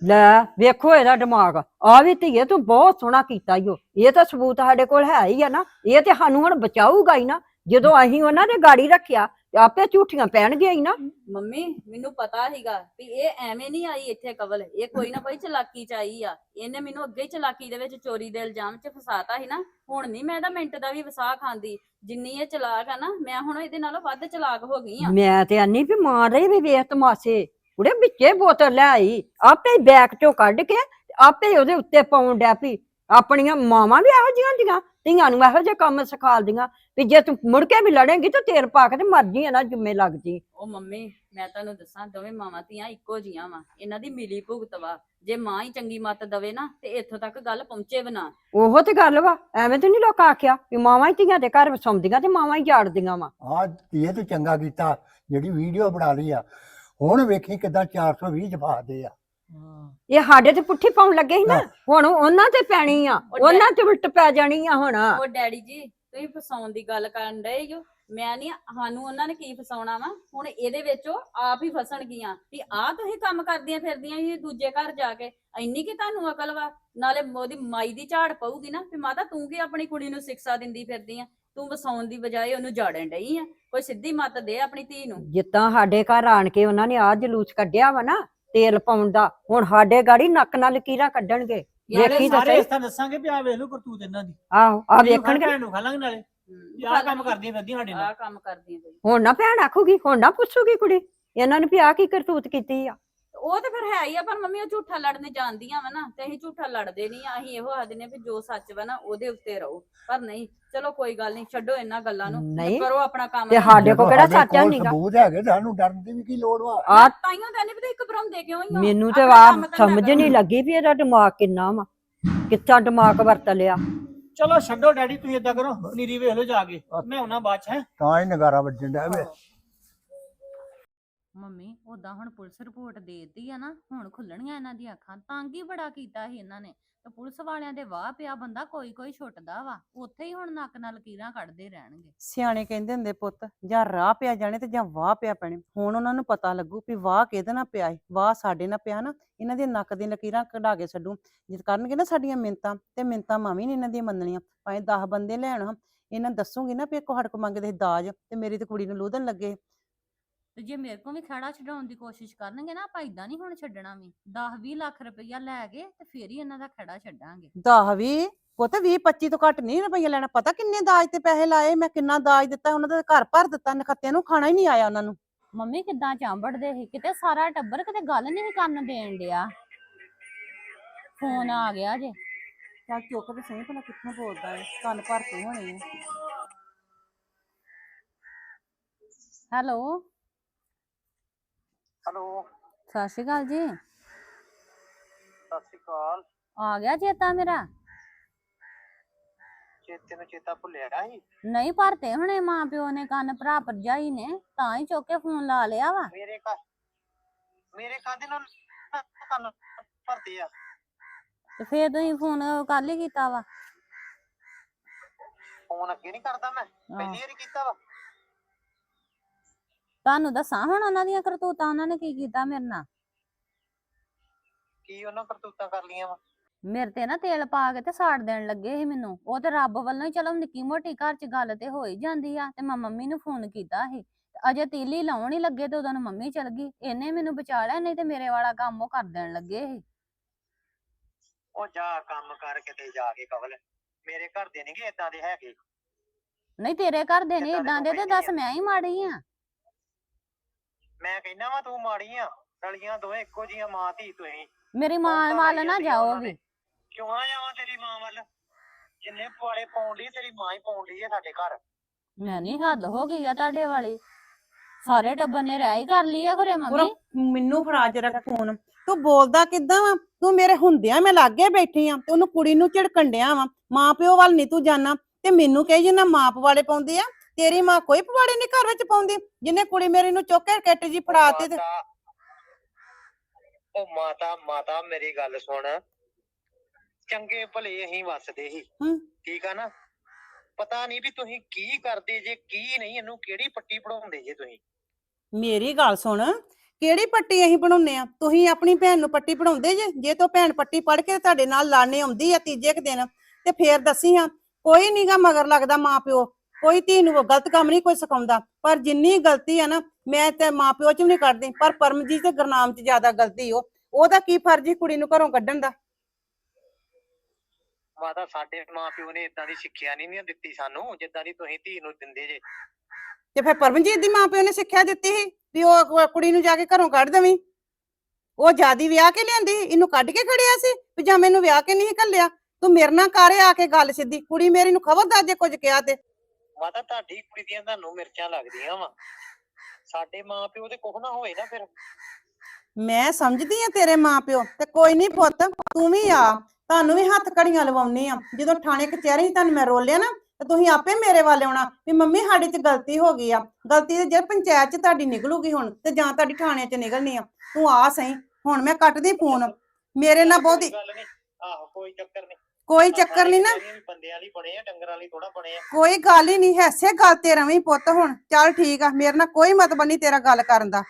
ਲੈ। ਵੇਖੋ ਇਹਦਾ ਦਿਮਾਗ। ਆ ਵੀ ਧੀਏ ਤੂੰ ਬਹੁਤ ਸੋਹਣਾ ਕੀਤਾ ਈਓ ਇਹ ਤਾਂ ਸਬੂਤ ਸਾਡੇ ਕੋਲ ਹੈ ਹੀ ਆ ਨਾ। ਇਹ ਤੇ ਸਾਨੂੰ ਹੁਣ ਬਚਾਊਗਾ ਹੀ ਨਾ। ਜਦੋਂ ਅਸੀਂ ਉਹਨਾਂ ਦੇ ਗਾੜੀ ਰੱਖਿਆ ਆਪੇ ਝੂਠੀਆਂ ਪੈਣਗੀਆਂ ਹੀ ਨਾ। ਮੰਮੀ ਮੈਨੂੰ ਪਤਾ ਸੀਗਾ ਵੀ ਇਹ ਐਵੇਂ ਨਹੀਂ ਆਈ ਇੱਥੇ ਕਵਲ। ਇਹ ਕੋਈ ਨਾ ਕੋਈ ਚਲਾਕੀ ਚ ਆਈ ਆ। ਇਹਨੇ ਮੈਨੂੰ ਅੱਗੇ ਹੀ ਚਲਾਕੀ ਦੇ ਵਿੱਚ ਚੋਰੀ ਦੇ ਇਲਜ਼ਾਮ 'ਚ ਫਸਾਤਾ ਸੀ ਨਾ। ਹੁਣ ਨਹੀਂ ਮੈਂ ਇਹਦਾ ਮਿੰਟ ਦਾ ਵੀ ਵਸਾ ਖਾਂਦੀ। ਜਿੰਨੀ ਇਹ ਚਲਾਕ ਆ ਨਾ ਮੈਂ ਹੁਣ ਇਹਦੇ ਨਾਲੋਂ ਵੱਧ ਚਲਾਕ ਹੋ ਗਈ ਆ। ਮੈਂ ਤੇ ਆਨੀ ਵੀ ਮਾਰ ਰਹੀ ਵੀ ਵੇਖ ਤਮਾਸ਼ੇ। ਉਹਦੇ ਵਿੱਚੇ ਬੋਤਲ ਲੈ ਆਈ। ਆਪੇ ਹੀ ਬੈਗ ਚੋਂ ਕੱਢ ਕੇ ਤੇ ਆਪੇ ਹੀ ਉਹਦੇ ਉੱਤੇ ਪਾਉਣ ਡੈ ਪਈ। ਆਪਣੀਆਂ ਮਾਵਾਂ ਵੀ ਇਹੋ ਜਿਹੀਆਂ ਹੁੰਦੀਆਂ। ਧੀਆਂ ਨੂੰ ਇਹੋ ਜਿਹੇ ਕੰਮ ਸਿਖਾਲਦੀਆਂ ਵੀ ਜੇ ਤੂੰ ਮੁੜ ਕੇ ਵੀ ਲੜੇਂਗੀ ਤਾਂ ਤੇਲ ਪਾ ਕੇ ਤੇ ਮਰ ਜੀ ਨਾ ਜੁੰਮੇ ਲੱਗ ਜੀ। ਉਹ ਮੰਮੀ ਮੈਂ ਤੁਹਾਨੂੰ ਦੱਸਾਂ ਦੋਵੇਂ ਮਾਵਾਂ ਧੀਆਂ ਇੱਕੋ ਜੀਆਂ ਵਾ। ਇਹਨਾਂ ਦੀ ਮਿਲੀ ਭੁਗਤ ਵਾ। ਜੇ ਮਾਂ ਹੀ ਚੰਗੀ ਮੱਤ ਦਵੇ ਨਾ ਤੇ ਇੱਥੋਂ ਤੱਕ ਗੱਲ ਪਹੁੰਚੇ ਬਣਾ ਉਹੋ ਤੇ ਗੱਲ ਵਾ ਐਵੇਂ ਤੇ ਨਹੀਂ ਲੋਕ ਆਖਿਆ ਵੀ ਮਾਵਾਂ ਹੀ ਧੀਆਂ ਦੇ ਘਰ ਵਸਾਉਂਦੀਆਂ ਤੇ ਮਾਵਾਂ ਹੀ ਜਾੜਦੀਆਂ ਵਾ। ਆ ਇਹ ਤੂੰ ਚੰਗਾ ਕੀਤਾ ਜਿਹੜੀ ਵੀਡੀਓ ਬਣਾ ਲਈ ਆ। ਹੁਣ ਵੇਖੀ ਕਿਦਾਂ 420 ਜਫਾ ਦੇ ਆ। ਇਹ ਸਾਡੇ ਤੇ ਪੁੱਠੀ ਪਾਉਣ ਲੱਗੇ ਸੀ ਨਾ ਹਾਂ। ਹੁਣ ਉਹਨਾਂ ਤੇ ਪੈਣੀ ਆ ਉਹਨਾਂ ਤੇ ਉਲਟ ਪੈ ਜਾਣੀ ਆ ਹੁਣ। ਉਹ ਡੈਡੀ ਜੀ ਤੁਸੀਂ ਫਸਾਉਣ ਦੀ ਗੱਲ ਕਰਨ ਡਏ ਜੋ ਮੈਂ ਨਹੀਂ ਸਾਨੂੰ ਉਹਨਾਂ ਨੇ ਕੀ ਫਸਾਉਣਾ ਵਾ? ਹੁਣ ਇਹਦੇ ਵਿੱਚ ਉਹ ਆਪ ਹੀ ਫਸਣਗੀਆਂ ਵੀ ਆਹ ਤੁਸੀਂ ਕੰਮ ਕਰਦੀਆਂ ਫਿਰਦੀਆਂ ਇਹ ਦੂਜੇ ਘਰ ਜਾ ਕੇ। ਇੰਨੀ ਕਿ ਤੁਹਾਨੂੰ ਅਕਲ ਵਾ? ਨਾਲੇ ਉਹਦੀ ਮਾਈ ਦੀ ਝਾੜ ਪਊਗੀ ਨਾ ਵੀ ਮਾਤਾ ਤੂੰ ਕੀ ਆਪਣੀ ਕੁੜੀ ਨੂੰ ਸਿੱਖਿਆ ਦਿੰਦੀ ਫਿਰਦੀ ਆ? ਤੂੰ ਵਸਾਉਣ ਦੀ ਬਜਾਏ ਉਹਨੂੰ ਜਾੜਨ ਡਈ ਆ? ਕੋਈ ਸਿੱਧੀ ਮੱਤ ਦੇ ਆਪਣੀ ਧੀ ਨੂੰ। ਜਿੱਦਾਂ ਸਾਡੇ ਘਰ ਆਣ ਕੇ ਉਹਨਾਂ ਨੇ ਆ ਜਲੂਸ ਕੱਢਿਆ ਵਾ ਨਾ ਤੇਲ ਪਾਉਣ ਦਾ ਹੁਣ ਸਾਡੇ ਗਾੜੀ ਨੱਕ ਨਾਲ ਲਕੀਰਾਂ ਕੱਢਣਗੇ। ਵੇਖੀ ਤਾਂ ਸਾਰੇ ਸਹੀ। ਇਸ ਤਰ੍ਹਾਂ ਦੱਸਾਂਗੇ ਵੀ ਆ ਵੇਖ ਲਓ ਕਰਤੂਤ ਇਹਨਾਂ ਦੀ। ਆਹੋ ਆ ਵੇਖਣਗੇ। ਭੈਣ ਨੂੰ ਖਾ ਲਾਂਗੇ ਨਾਲੇ। ਵੀ ਆਹ ਕੰਮ ਕਰਦੀਆਂ ਫਿਰਦੀਆਂ ਸਾਡੇ ਨਾਲ। ਆਹ ਕੰਮ ਕਰਦੀਆਂ ਤੁਸੀਂ ਹੁਣ ਨਾ ਭੈਣ ਆਖੂਗੀ ਹੁਣ ਨਾ ਪੁੱਛੂਗੀ ਕੁੜੀ। ਇਹਨਾਂ ਨੇ ਵੀ ਆ ਕੀ ਕਰਤੂਤ ਕੀਤੀ ਆ? ਉਹ ਤੇ ਫਿਰ ਹੈ ਹੀ ਆ ਪਰ ਮੰਮੀ ਉਹ ਝੂਠਾ ਲੜਨੇ ਜਾਣਦੀਆਂ ਵਾ ਨਾ ਤੇ ਅਸੀਂ ਝੂਠਾ ਲੜਦੇ ਨਹੀਂ ਆ ਅਸੀਂ ਇਹੋ ਆਖਦੇ ਨੇ ਵੀ ਜੋ ਸੱਚ ਵਾ ਨਾ ਉਹਦੇ ਉੱਤੇ ਰਹੋ। ਪਰ ਨਹੀਂ ਚਲੋ ਕੋਈ ਗੱਲ ਨਹੀਂ ਛੱਡੋ ਇਹਨਾਂ ਗੱਲਾਂ ਨੂੰ ਨਹੀਂ ਕਰੋ ਆਪਣਾ ਕੰਮ। ਤੇ ਸਾਡੇ ਕੋਲ ਕਿਹੜਾ ਸਾਡੇ ਸੱਚ ਹੈ ਕੋਲ ਨੀਗਾ? ਸਬੂਤ ਹੈਗੇ ਸਾਨੂੰ ਡਰਨ ਦੀ ਵੀ ਕੀ ਲੋੜ ਵਾ? ਆ ਤਾਈਓ ਤਾਂ ਨਹੀਂ ਪਤਾ ਇੱਕ ਭਰੋਂਦੇ ਕਿਉਂ ਹੀ ਹੋ ਮੈਨੂੰ ਤੇ ਆਪਣਾ ਆ ਕੰਮ ਧੰਦਾ ਸਮਝ ਕਰੋ। ਨਹੀਂ ਲੱਗੀ ਵੀ ਇਹਦਾ ਦਿਮਾਗ ਕਿੰਨਾ ਵਾ ਕਿੱਥਾ ਦਿਮਾਗ ਵਰਤ ਲਿਆ। ਚਲੋ ਛੱਡੋ ਡੈਡੀ ਤੁਸੀਂ ਏਦਾਂ ਕਰੋ ਨੀਰੀ ਵੇਖ ਲਓ ਜਾ ਕੇ ਮੈਂ ਆਉਣਾ ਬਾਅਦ ਚ ਹੈ। ਤਾਂ ਹੀ ਨਗਾਰਾ ਵੱਜਣ ਡਿਆ ਵੇ। ਮੰਮੀ ਉਦਾਂ ਹੁਣ ਪੁਲਿਸ ਰਿਪੋਰਟ ਦੇਤੀ ਆ ਨਾ, ਹੁਣ ਖੁੱਲਣੀਆਂ ਇਹਨਾਂ ਦੀਆਂ ਅੱਖਾਂ ਤੰਗ ਹੀ ਬੜਾ ਕੀਤਾ ਸੀ ਇਹਨਾਂ ਨੇ? ਤੇ ਪੁਲਿਸ ਵਾਲਿਆਂ ਦੇ ਵਾਹ ਪਿਆ ਬੰਦਾ ਕੋਈ ਕੋਈ ਛੁੱਟਦਾ ਵਾ, ਉੱਥੇ ਹੀ ਹੁਣ ਨੱਕ ਨਾਲ ਲਕੀਰਾਂ ਕੱਢਦੇ ਰਹਿਣਗੇ। ਸਿਆਣੇ ਕਹਿੰਦੇ ਹੁੰਦੇ ਪੁੱਤ, ਜਾਂ ਰਾਹ ਪਿਆ ਜਾਣੇ ਤੇ ਜਾਂ ਵਾਹ ਪਿਆ ਪੈਣੇ, ਹੁਣ ਉਹਨਾਂ ਨੂੰ ਪਤਾ ਲੱਗੂ ਵੀ ਵਾਹ ਕਿਹਦੇ ਨਾਲ ਪਿਆ ਏ ਵਾਹ ਸਾਡੇ ਨਾਲ ਪਿਆ ਨਾ, ਇਹਨਾਂ ਦੇ ਨੱਕ ਦੀਆਂ ਲਕੀਰਾਂ ਕਢਾ ਕੇ ਛੱਡੂ ਜਿਤ ਕਰਨਗੇ ਨਾ ਸਾਡੀਆਂ ਮਿੰਤਾਂ ਤੇ ਮਿੰਤਾਂ ਮਾਂ ਵੀ ਨੀ ਇਹਨਾਂ ਦੀਆਂ ਮੰਨਣੀਆਂ, ਭਾਵੇਂ 10 ਬੰਦੇ ਲੈਣ, ਇਹਨਾਂ ਦੱਸੂਗੀ ਨਾ ਵੀ ਇੱਕ ਹੜਕ ਮੰਗਦੇ ਸੀ ਦਾਜ, ਤੇ ਮੇਰੀ ਤੇ ਕੁੜੀ ਨੂੰ ਲੋਧਣ ਲੱਗੇ ਤੇ ਜੇ ਮੇਰੇ ਕੋਲ ਵੀ ਖੜਾ ਛਡਾਉਣ ਦੀ ਕੋਸ਼ਿਸ਼ ਕਰਨਗੇ ਨਾ ਆਪਾਂ ਇਦਾਂ ਨਹੀਂ ਹੁਣ ਛੱਡਣਾ ਵੀ। 10 20 ਲੱਖ ਰੁਪਈਆ ਲੈ ਕੇ ਤੇ ਫੇਰ ਹੀ ਇਹਨਾਂ ਦਾ ਖੜਾ ਛੱਡਾਂਗੇ। 10 ਵੀ ਪੁੱਤ 20 25 ਤੋਂ ਘੱਟ ਨਹੀਂ ਰੁਪਈਆ ਲੈਣਾ। ਪਤਾ ਕਿੰਨੇ ਦਾਜ ਤੇ ਪੈਸੇ ਲਾਏ? ਮੈਂ ਕਿੰਨਾ ਦਾਜ ਦਿੱਤਾ ਉਹਨਾਂ ਦਾ ਘਰ ਭਰ ਦਿੱਤਾ ਨਖੱਤਿਆਂ ਨੂੰ ਖਾਣਾ ਹੀ ਨਹੀਂ ਆਇਆ ਉਹਨਾਂ ਨੂੰ। ਮੰਮੀ ਕਿੱਦਾਂ ਚਾਂਬੜਦੇ ਸੀ? ਕਿਤੇ ਸਾਰਾ ਟੱਬਰ ਕਿਤੇ ਗੱਲ ਨਹੀਂ ਕਰਨ ਦੇਣ ਡਿਆ। ਫੋਨ ਆ ਗਿਆ ਜੇ। ਚੱਲ ਚੁੱਕ ਤੇ ਸਹੀ ਭਲਾ ਕਿੱਥੋਂ ਬੋਲਦਾ ਏ? ਕੰਨ ਭਰਤੇ ਹੋਣੇ ਆ। ਹੈਲੋ? ਹੈਲੋ। ਸਤਿ ਸ਼੍ਰੀ ਅਕਾਲ ਜੀ। ਸਤਿ ਸ਼੍ਰੀ ਅਕਾਲ। ਆ ਗਿਆ ਚੇਤਾ ਮੇਰਾ? ਚੇਤੇ ਨੂੰ ਚੇਤਾ ਭੁੱਲਿਆ ਸੀ? ਨਹੀਂ ਭਰਤੇ ਹੁਣੇ ਮਾਂ ਪਿਓ ਨੇ ਕੰਨ ਭਰਾ ਭਰਜਾਈ ਨੇ ਤਾਂ ਹੀ ਚੁੱਕ ਕੇ ਫੋਨ ਲਾ ਲਿਆ ਵਾ। ਮੇਰੇ ਘਰ ਮੇਰੇ ਕਾਹਦੇ ਨਾਲ ਕੰਨ ਭਰਦੇ ਆ। ਤੇ ਫੇਰ ਤੁਸੀਂ ਫੋਨ ਕੱਲ ਹੀ ਕੀਤਾ ਵਾ। ਫੋਨ ਅੱਗੇ ਨਹੀਂ ਕਰਦਾ ਮੈਂ ਪਹਿਲੀ ਵਾਰੀ ਕੀਤਾ ਵਾ। ਤੁਹਾਨੂੰ ਦੱਸਾਂ ਹੁਣ ਉਹਨਾਂ ਦੀਆਂ ਕਰਤੂਤਾਂ ਉਹਨਾਂ ਨੇ ਕੀ ਕੀਤਾ ਮੇਰੇ ਨਾਲ? ਕੀ ਉਹਨਾਂ ਕਰਤੂਤਾਂ ਕਰ ਲੀਆਂ ਵਾ? ਮੇਰੇ ਤੇ ਨਾ ਤੇਲ ਪਾ ਕੇ ਤੇ ਸਾੜ ਦੇਣ ਲੱਗੇ ਸੀ ਮੈਨੂੰ। ਉਹ ਤੇ ਰੱਬ ਵੱਲੋਂ ਹੀ ਚਲੋ ਨਿੱਕੀ ਮੋਟੀ ਘਰ 'ਚ ਗੱਲ ਤੇ ਹੋ ਹੀ ਜਾਂਦੀ ਆ ਤੇ ਮੈਂ ਮੰਮੀ ਨੂੰ ਫੋਨ ਕੀਤਾ ਸੀ। ਤੇ ਅਜੇ ਤੀਲੀ ਲਾਉਣ ਹੀ ਲੱਗੇ ਤੇ ਉਦੋਂ ਨੂੰ ਮੰਮੀ ਚਲ ਗਈ। ਇਹਨੇ ਮੈਨੂੰ ਬਚਾ ਲਿਆ ਨਹੀਂ ਤੇ ਮੇਰੇ ਵਾਲਾ ਕੰਮ ਉਹ ਕਰ ਦੇਣ ਲੱਗੇ ਸੀ। ਉਹ ਜਾ ਕੰਮ ਕਰ ਕਿਤੇ ਜਾ ਕੇ ਕਵਲ। ਮੇਰੇ ਘਰ ਦੇ ਨਹੀਂਗੇ ਇਦਾਂ ਦੇ ਹੈਗੇ। ਨਹੀਂ ਤੇਰੇ ਘਰ ਦੇ ਨਹੀਂ ਇਦਾਂ ਦੇ ਤੇ ਤੂੰ ਦੱਸ ਮੈਂ ਹੀ ਮਾੜੀ ਆ। ਮੈਂ ਕਹਿੰਦਾ ਵਾ ਤੂੰ ਮਾੜੀ ਆ ਰਲੀਆਂ ਦੋਵੇਂ ਇੱਕੋ ਜੀਆਂ ਮਾਂ ਧੀ ਤੁਸੀਂ। ਮੇਰੀ ਮਾਂ ਵੱਲ ਲਾਈ ਨਾ ਜਾਓ ਉਹਨਾਂ ਵੀ। ਕਿਉਂ ਨਾ ਜਾਵਾਂ ਤੇਰੀ ਮਾਂ ਵੱਲ? ਜਿੰਨੇ ਪੁਆੜੇ ਪਾਉਣ ਲਈ ਤੇਰੀ ਮਾਂ ਹੀ ਪਾਉਣ ਲਈ ਆ ਸਾਡੇ ਘਰ। ਮੈਂ ਨਹੀਂ ਹੱਦ ਹੋ ਗਈ ਆ ਤੁਹਾਡੇ ਵਾਲੀ। ਸਾਰੇ ਟੱਬਰ ਨੇ ਰਹਿ ਹੀ ਕਰ ਲਈ ਆ ਘਰੇ ਪੂਰਾ ਮੰਮੀ ਮੈਨੂੰ ਫੜਾ ਜਰਾ ਫੋਨ। ਤੂੰ ਬੋਲਦਾ ਕਿੱਦਾਂ ਵਾ? ਤੂੰ ਮੇਰੇ ਹੁੰਦਿਆਂ ਮੈਂ ਲਾਗੇ ਬੈਠੀ ਆ ਤੇ ਉਹਨੂੰ ਕੁੜੀ ਨੂੰ ਝਿੜਕਣ ਡਿਆ ਵਾ। ਮਾਂ ਪਿਓ ਵੱਲ ਨਹੀਂ ਤੂੰ ਜਾਣਾ। ਤੇ ਮੈਨੂੰ ਕਹੀ ਜਿੰਨਾ ਮਾਂ ਪਵਾੜੇ ਪਾਉਂਦੀ ਆ ਤੇਰੀ ਮਾਂ ਕੋਈ ਪਵਾੜੇ ਨਹੀਂ ਘਰ ਵਿੱਚ ਪਾਉਂਦੀ ਜਿਹਨੇ ਕੁੜੀ ਮੇਰੀ ਨੂੰ ਚੁੱਕ ਕੇ ਕਿੱਟ ਜੀ ਫੜਾਤੀ ਤੇ ਮਾਤਾ- ਉਹ ਮਾਤਾ ਮਾਤਾ ਮੇਰੀ ਗੱਲ ਸੁਣ। ਚੰਗੇ ਭਲੇ ਅਸੀਂ ਵਸਦੇ ਸੀ। ਹੂੰ। ਠੀਕ ਆ ਨਾ? ਪਤਾ ਨਹੀਂ ਵੀ ਤੁਸੀਂ ਕੀ ਕਰਦੇ ਜੇ ਕੀ ਨਹੀਂ ਇਹਨੂੰ ਕਿਹੜੀ ਪੱਟੀ ਪੜਾਉਂਦੇ ਜੇ ਤੁਸੀਂ? ਮੇਰੀ ਗੱਲ ਸੁਣ ਕਿਹੜੀ ਪੱਟੀ ਅਸੀਂ ਬਣਾਉਨੇ ਆ? ਤੁਸੀਂ ਆਪਣੀ ਭੈਣ ਨੂੰ ਪੱਟੀ ਪੜਾਉਂਦੇ ਜੇ? ਜੇ ਤੋ ਭੈਣ ਪੱਟੀ ਪੜ ਕੇ ਤੁਹਾਡੇ ਨਾਲ ਲਾਣੇ ਆਉਂਦੀ ਆ ਤੀਜੇ ਕੁ ਦਿਨ ਤੇ ਫੇਰ ਦੱਸੀ ਹਾਂ ਕੋਈ ਨਹੀਂਗਾ ਮਗਰ ਲੱਗਦਾ ਮਾਂ ਪਿਓ ਕੋਈ ਧੀ ਨੂੰ ਗਲਤ ਕੰਮ ਨਹੀਂ ਕੋਈ ਸਿਖਾਉਂਦਾ ਪਰ ਜਿੰਨੀ ਗਲਤੀ ਆ ਨਾ ਮੈਂ ਤੇ ਮਾਂ ਪਿਓ ਚ ਵੀ ਨਹੀਂ ਕੱਢਦੀ ਪਰ ਪਰਮਜੀਤ ਤੇ ਗੁਰਨਾਮ ਚ ਜ਼ਿਆਦਾ ਗਲਤੀ ਉਹ। ਉਹਦਾ ਕੀ ਫਰਜ਼ ਸੀ ਕੁੜੀ ਨੂੰ ਘਰੋਂ ਕੱਢਣ ਦਾ? ਮਾਤਾ ਸਾਡੇ ਮਾਂ ਪਿਓ ਨੇ ਇਦਾਂ ਦੀ ਸਿੱਖਿਆ ਨਹੀਂ ਨਹੀਂ ਦਿੱਤੀ ਸਾਨੂੰ ਜਿੱਦਾਂ ਦੀ ਤੁਸੀਂ ਧੀ ਨੂੰ ਦਿੰਦੇ ਜੇ। ਤੇ ਫਿਰ ਪਰਮਜੀਤ ਦੀ ਮਾਂ ਪਿਓ ਨੇ ਸਿੱਖਿਆ ਦਿੱਤੀ ਸੀ ਵੀ ਉਹ ਕੁ- ਕੁੜੀ ਨੂੰ ਜਾ ਕੇ ਘਰੋਂ ਕੱਢ ਦੇਵੀਂ? ਉਹ ਜਿਆਦੀ ਵਿਆਹ ਕੇ ਲਿਆਂਦੀ ਸੀ, ਇਹਨੂੰ ਕੱਢ ਕੇ ਖੜਿਆ ਸੀ ਵੀ ਜਾਂ ਮੈਨੂੰ ਵਿਆਹ ਕੇ ਨਹੀਂ ਘੱਲਿਆ ਤੂੰ ਮੇਰੇ ਨਾਲ ਕਰੇ ਆ ਕੇ ਗੱਲ ਸਿੱਧੀ ਕੁੜੀ ਮੇਰੀ ਨੂੰ ਖਬਰਦਾਰ ਜੇ ਕੁਝ ਕਿਹਾ ਤੇ। ਮਾਤਾ ਤੁਹਾਡੀ ਕੁੜੀ ਦੀਆਂ ਤੁਹਾਨੂੰ ਮਿਰਚਾਂ ਲੱਗਦੀਆਂ ਵਾ। ਸਾਡੇ ਮਾਂ ਪਿਓ ਤੇ ਕੁਛ ਨਾ ਹੋਏ ਨਾ ਫਿਰ। ਮੈਂ ਸਮਝਦੀ ਆ ਤੇਰੇ ਮਾਂ ਪਿਓ ਤੇ ਕੋਈ ਨਹੀਂ ਪੁੱਤ ਤੂੰ ਵੀ ਆ। ਤੁਹਾਨੂੰ ਵੀ ਹੱਥ ਘੜੀਆਂ ਲਵਾਉਣੀ ਆ। ਜਦੋਂ ਥਾਣੇ ਕਚਹਿਰੀ ਤੁਹਾਨੂੰ ਮੈਂ ਰੋਲਿਆ ਨਾ ਤੇ ਤੁਸੀਂ ਆਪੇ ਮੇਰੇ ਵੱਲ ਆਉਣਾ ਵੀ ਮੰਮੀ ਸਾਡੇ 'ਚ ਗਲਤੀ ਹੋ ਗਈ ਆ। ਗਲਤੀ ਤੇ ਜੇ ਪੰਚਾਇਤ 'ਚ ਤੁਹਾਡੀ ਨਿਕਲੂਗੀ ਹੁਣ ਤੇ ਜਾਂ ਤੁਹਾਡੀ ਥਾਣੇ 'ਚ ਨਿਕਲਣੀ ਆ। ਤੂੰ ਆ ਸਹੀ। ਹੁਣ ਮੈਂ ਕੱਟਦੀ ਫੋਨ। ਮੇਰੇ ਨਾਲ ਬਹੁਤੀ ਗੱਲ ਆਹੋ ਕੋਈ ਚੱਕਰ ਨਹੀਂ ਕੋਈ ਚੱਕਰ ਨਹੀਂ ਨਾ। ਬੰਦਿਆਂ ਵਾਲੀ ਬਣੇ ਆ ਡੰਗਰਾਂ ਵਾਲੀ ਥੋੜਾ ਬਣੇ ਆ। ਕੋਈ ਗੱਲ ਹੀ ਨਹੀਂ ਐਸੇ ਗੱਲ ਤੇ ਰਵੀਂ ਪੁੱਤ ਹੁਣ। ਚੱਲ ਠੀਕ ਆ ਮੇਰੇ ਨਾਲ ਕੋਈ ਮਤਲਬ ਨਹੀਂ ਤੇਰਾ ਗੱਲ ਕਰਨ ਦਾ।